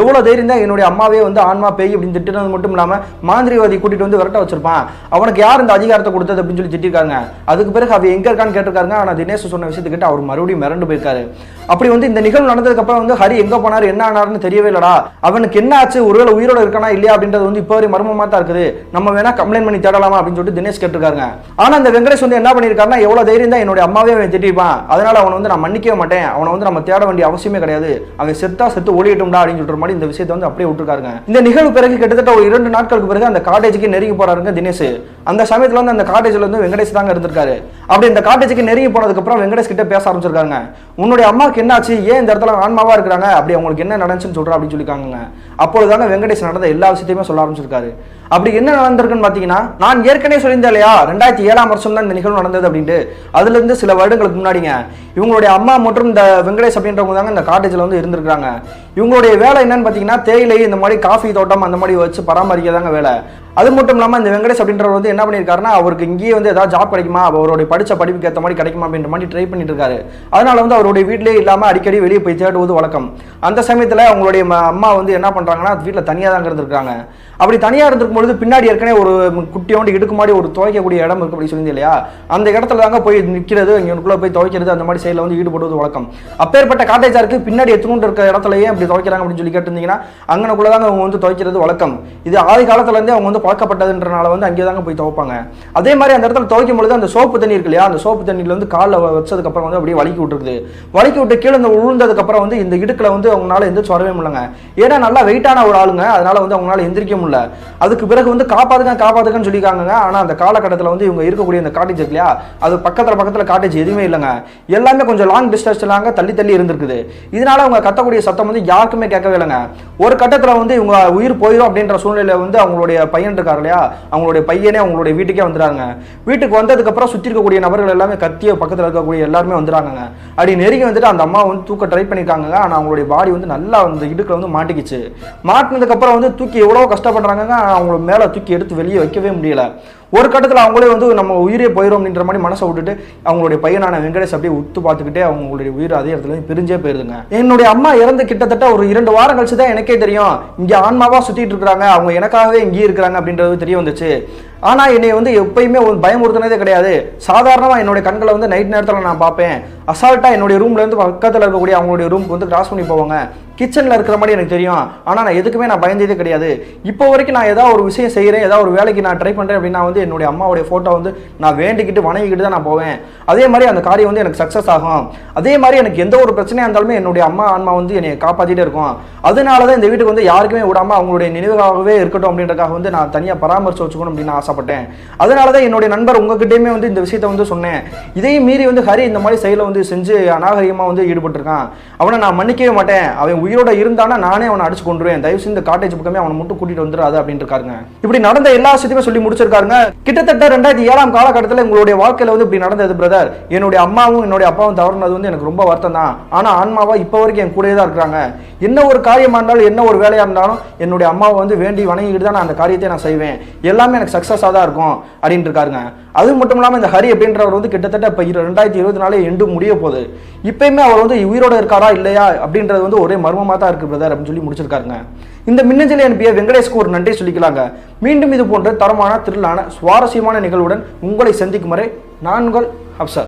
எவ்வளவு தைரியம் தான் என்னுடைய அம்மாவே வந்து ஆன்மா பேய் அப்படின்னு திட்டினது மட்டும் இல்லாம மாந்திரிவாதி கூட்டிட்டு வந்து விரட்ட வச்சிருப்பான். அவனுக்கு யார் இந்த அதிகாரத்தை கொடுத்தது அப்படின்னு சொல்லி திட்டிருக்காங்க. அதுக்கு பிறகு அவ எங்க இருக்கான்னு கேட்டிருக்காருங்க. ஆனா தினேஷ் சொன்ன விஷயத்துக்கிட்ட அவர் மறுபடியும் மிரண்டு போயிருக்காரு. அப்படி வந்து இந்த நிகழ்வு நடந்ததுக்கு அப்புறம் வந்து ஹரி எங்க போனாரு என்ன ஆனாருன்னு தெரியவே இல்லடா அவனுக்கு என்ன ஆச்சு ஒருவேளை உயிரோட இருக்கானா இல்லையா அப்படின்றது வந்து இப்போ வரை மர்மமா தான் இருக்குது. நம்ம வேணா கம்ப்ளைண்ட் பண்ணி தேடலாமா அப்படின்னு சொல்லிட்டு தினேஷ் கேட்டிருக்காங்க ஆனா அந்த வெங்கடேஷ் வந்து என்ன பண்ணிருக்காருன்னா எவ்வளவு தைரியம் தான் என்னுடைய அம்மாவே அவன் திட்டிருப்பான். அதனால அவனை வந்து நான் மன்னிக்கவே மாட்டேன். அவனை வந்து நம்ம தேட வேண்டிய அவசியமே கிடையாது. அவன் செத்தா செத்து ஓடிட்டும்டா அப்படின்னு சொல்ற மாதிரி இந்த விஷயத்தை வந்து அப்படியே விட்டுருக்காருங்க. இந்த நிகழ்வு பிறகு கிட்டத்தட்ட ஒரு இரண்டு நாட்களுக்கு பிறகு அந்த காட்டேஜுக்கு நெருங்கி போறாருங்க தினேஷ். அந்த சமயத்துல வந்து அந்த காட்டேஜ்ல வந்து வெங்கடேஷ் தாங்க இருந்திருக்காரு. அப்படி இந்த காட்டேஜுக்கு நெருங்கி போனதுக்கு அப்புறம் வெங்கடேஷ் கிட்ட பேச ஆரம்பிச்சிருக்காங்க உன்னுடைய அம்மா அம்மாவுக்கு என்னாச்சு? ஏன் இந்த இடத்துல ஆன்மாவா இருக்கிறாங்க? அப்படி அவங்களுக்கு என்ன நடந்துச்சுன்னு சொல்றா அப்படின்னு சொல்லிருக்காங்க அப்பொழுதுதாங்க வெங்கடேஷ் நடந்த எல்லா விஷயத்தையுமே சொல்ல ஆரம்பிச்சிருக்காரு. அப்படி என்ன நடந்திருக்குன்னு பார்த்தீங்கன்னா நான் ஏற்கனவே சொல்லியிருந்தேன் இல்லையா? ரெண்டாயிரத்தி ஏழாம் வருஷம் தான் இந்த நிகழ்வு நடந்தது அப்படின்ட்டு. அதுலேருந்து சில வருடங்களுக்கு முன்னாடிங்க இவங்களுடைய அம்மா மற்றும் இந்த வெங்கடேஷ் அப்படின்றவங்க தாங்க இந்த காட்டேஜில் வந்து இருந்திருக்காங்க இவங்களுடைய வேலை என்னன்னு பார்த்தீங்கன்னா தேயிலை இந்த மாதிரி காஃபி தோட்டம் அந்த மாதிரி வச்சு பராமரிக்கதாங்க வேலை. அது மட்டும் இல்லாமல் இந்த வெங்கடேஷ் அப்படின்றவர் வந்து என்ன பண்ணியிருக்காருன்னா அவருக்கு இங்கேயே வந்து ஏதாவது ஜாப் கிடைக்குமா? அவருடைய படித்த படிப்புக்கு ஏற்ற மாதிரி கிடைக்குமா அப்படின்ற மாதிரி ட்ரை பண்ணிட்டு இருக்காரு அதனால வந்து அவருடைய வீட்டிலே இல்லாமல் அடிக்கடி வெளியே போய் தேடுவது வழக்கம். அந்த சமயத்தில் அவங்களுடைய ம- அம்மா வந்து என்ன பண்ணுறாங்கன்னா வீட்டில் தனியாக தான் இருந்திருக்காங்க. அப்படி தனியாக இருந்திருக்கும் பொழுது பின்னாடி ஏற்கனவே ஒரு குட்டியோண்டு இடுக்கு மாதிரி ஒரு துவைக்கக்கூடிய இடம் இருக்கு அப்படி சொல்லியிருந்தேன் இல்லையா? அந்த இடத்துல தாங்க போய் நிற்கிறது இங்கனுக்குள்ள போய் துவைக்கிறது அந்த மாதிரி சைடில் வந்து ஈடுபடுவது வழக்கம். அப்பேற்பட்ட காட்டேஜாருக்கு பின்னாடி எத்தனுண்டு இருக்க இடத்துலயே அப்படி துவைக்கிறாங்க அப்படின்னு சொல்லி கேட்டிருந்தீங்கன்னா அங்கனக்குள்ளே தாங்க அவங்க வந்து துவைக்கிறது வழக்கம். இது ஆதி காலத்துல இருந்தே அவங்க வந்து பழக்கப்பட்டதுன்றனால வந்து அங்கே தாங்க போய் துவைப்பாங்க. அதே மாதிரி அந்த இடத்துல துவைக்கும் பொழுது அந்த சோப்பு தண்ணி இருக்கு இல்லையா? அந்த சோப்பு தண்ணியில் வந்து காலில் வச்சதுக்கு அப்புறம் வந்து அப்படியே வலிக்கி விட்டுருது. வலிக்கி விட்டு கீழே இந்த உழுந்ததுக்கப்புறம் வந்து இந்த இடுக்கில் வந்து அவங்களால எந்த சொரவே முடியலங்க. ஏன்னா நல்லா வெயிட்டான ஒரு ஆளுங்க அதனால வந்து அவங்களால எந்திரிக்க முடியல. அதுக்கு பிறகு வந்து காப்பாத்துங்க காப்பாத்துக்கன்னு சொல்லியிருக்காங்க ஆனால் அந்த காலகட்டத்தில் வந்து இவங்க இருக்கக்கூடிய அந்த காட்டேஜ் இருக்கு இல்லையா? அது பக்கத்தில் பக்கத்தில் காட்டேஜ் எதுவுமே இல்லைங்க. எல்லாமே கொஞ்சம் லாங் டிஸ்டன்ஸ்லாங்க தள்ளி தள்ளி இருந்திருக்குது. இதனால அவங்க கத்தக்கூடிய சத்தம் வந்து யாருக்குமே கேட்கவே இல்லைங்க. ஒரு கட்டத்தில் வந்து இவங்க உயிர் போயிடும் அப்படின்ற சூழ்நிலையில் வந்து அவங்களுடைய பையன் இருக்கார் இல்லையா? அவங்களுடைய பையனே அவங்களுடைய வீட்டுக்கே வந்துடுறாங்க வீட்டுக்கு வந்ததுக்கப்புறம் சுற்றி இருக்கக்கூடிய நபர்கள் எல்லாமே கத்திய பக்கத்தில் இருக்கக்கூடிய எல்லாருமே வந்துடுறாங்க அப்படி நெருங்கி வந்துட்டு அந்த அம்மா வந்து தூக்க ட்ரை பண்ணிருக்காங்க ஆனால் அவங்களுடைய பாடி வந்து நல்லா அந்த இடுக்கில் வந்து மாட்டிக்கிச்சு. மாட்டினதுக்கப்புறம் வந்து தூக்கி எவ்வளோ கஷ்டப்படுறாங்க அவங்க அவங்கள மேலே தூக்கி எடுத்து வெளியே வைக்கவே முடியலை. ஒரு கட்டத்தில் அவங்களே வந்து நம்ம உயிரே போயிடும் அப்படின்ற மாதிரி மனசை விட்டுட்டு அவங்களுடைய பையனான வெங்கடேஷ் அப்படியே உத்து பார்த்துக்கிட்டே அவங்களுடைய உயிர் அதே இடத்துல பிரிஞ்சே போயிருதுங்க. என்னுடைய அம்மா இறந்து கிட்டத்தட்ட ஒரு இரண்டு வாரம் கழிச்சு தான் எனக்கே தெரியும். இங்கே ஆன்மாவாக சுற்றிட்டு இருக்கிறாங்க. அவங்க எனக்காகவே இங்கேயே இருக்கிறாங்க அப்படின்றது தெரிய வந்துச்சு. ஆனால் என்னை வந்து எப்பயுமே ஒரு பயமுறுத்தினதே கிடையாது. சாதாரணமாக என்னுடைய கண்களை வந்து நைட் நேரத்தில் நான் பார்ப்பேன். அசால்ட்டாக என்னுடைய ரூம்லேருந்து பக்கத்தில் இருக்கக்கூடிய அவங்களுடைய ரூமுக்கு வந்து கிராஸ் பண்ணி போவாங்க. கிச்சனில் இருக்கிற மாதிரி எனக்கு தெரியும். ஆனால் நான் எதுக்குமே நான் பயந்ததே கிடையாது. இப்போ வரைக்கும் நான் ஏதாவது ஒரு விஷயம் செய்கிறேன் ஏதாவது ஒரு வேலைக்கு நான் ட்ரை பண்ணுறேன் அப்படின்னா வந்து என்னுடைய அம்மாவுடைய ஃபோட்டோ வந்து நான் வேண்டிக்கிட்டு வணங்கிக்கிட்டு தான் நான் போவேன். அதே மாதிரி அந்த காரியம் வந்து எனக்கு சக்ஸஸ் ஆகும். அதே மாதிரி எனக்கு எந்த ஒரு பிரச்சனையாக இருந்தாலுமே என்னுடைய அம்மா ஆன்மா வந்து என்னை காப்பாற்றிட்டே இருக்கும். அதனால தான் இந்த வீட்டுக்கு வந்து யாருக்குமே விடாமல் அவங்களுடைய நினைவாகவே இருக்கட்டும் அப்படின்றக்காக வந்து நான் தனியாக பராமரிச்சு வச்சுக்கணும் அப்படின்னு ஆசைப்பட்டேன். அதனால தான் என்னுடைய நண்பர் உங்ககிட்டயுமே வந்து இந்த விஷயத்தை வந்து சொன்னேன். இதையும் மீறி வந்து ஹரி இந்த மாதிரி செயலை வந்து செஞ்சு அநாகரிகமாக வந்து ஈடுபட்டிருக்கான். அவனை நான் மன்னிக்கவே மாட்டேன். அவன் உயிரோட இருந்தானா நானே அவனை அடிச்சு கொண்டுருவேன் தயவு செஞ்சு இந்த காட்டேஜ் பக்கமே அவனை மட்டும் கூட்டிட்டு வந்துடாது அப்படின்ட்டு இருக்காருங்க. இப்படி நடந்த எல்லா விஷயத்தையுமே சொல்லி முடிச்சிருக்காருங்க. கிட்டத்தட்ட ரெண்டாயிரத்தி ஏழாம் காலகட்டத்தில் உங்களுடைய வாழ்க்கையில் வந்து இப்படி நடந்தது பிரதர் என்னுடைய அம்மாவும் என்னுடைய அப்பாவும் தவறுனது வந்து எனக்கு ரொம்ப வருத்தம் தான் ஆனால் ஆன்மாவா இப்போ வரைக்கும் என் கூடயே தான் இருக்கிறாங்க. என்ன ஒரு காரியமா இருந்தாலும் என்ன ஒரு வேலையாக இருந்தாலும் என்னுடைய அம்மாவை வந்து வேண்டி வணங்கிட்டு தான் நான் அந்த காரியத்தை நான் செய்வேன். எல்லாமே எனக்கு சக்ஸஸாக தான் இருக்கும் அப்படின்ட்டு இருக்காருங்க. அது மட்டும் இல்லாமல் இந்த ஹரி அப்படின்றவர் வந்து கிட்டத்தட்ட இப்போ ரெண்டாயிரத்தி இருபத்தி நாலு எண்டு முடிய போகுது. இப்பயுமே அவர் வந்து உயிரோட இருக்காரா இல்லையா அப்படின்றது வந்து ஒரே மர்மமாக தான் இருக்கு பிரதர் அப்படின்னு சொல்லி முடிச்சிருக்காருங்க. இந்த மின்னஞ்சலை அனுப்பிய வெங்கடேஷ்க்கு ஒரு நன்றி சொல்லிக்கலாங்க. மீண்டும் இது போன்ற தரமான திரளான சுவாரஸ்யமான நிகழ்வுடன் உங்களை சந்திக்கும் வரை நான் உங்கள் அப்சர்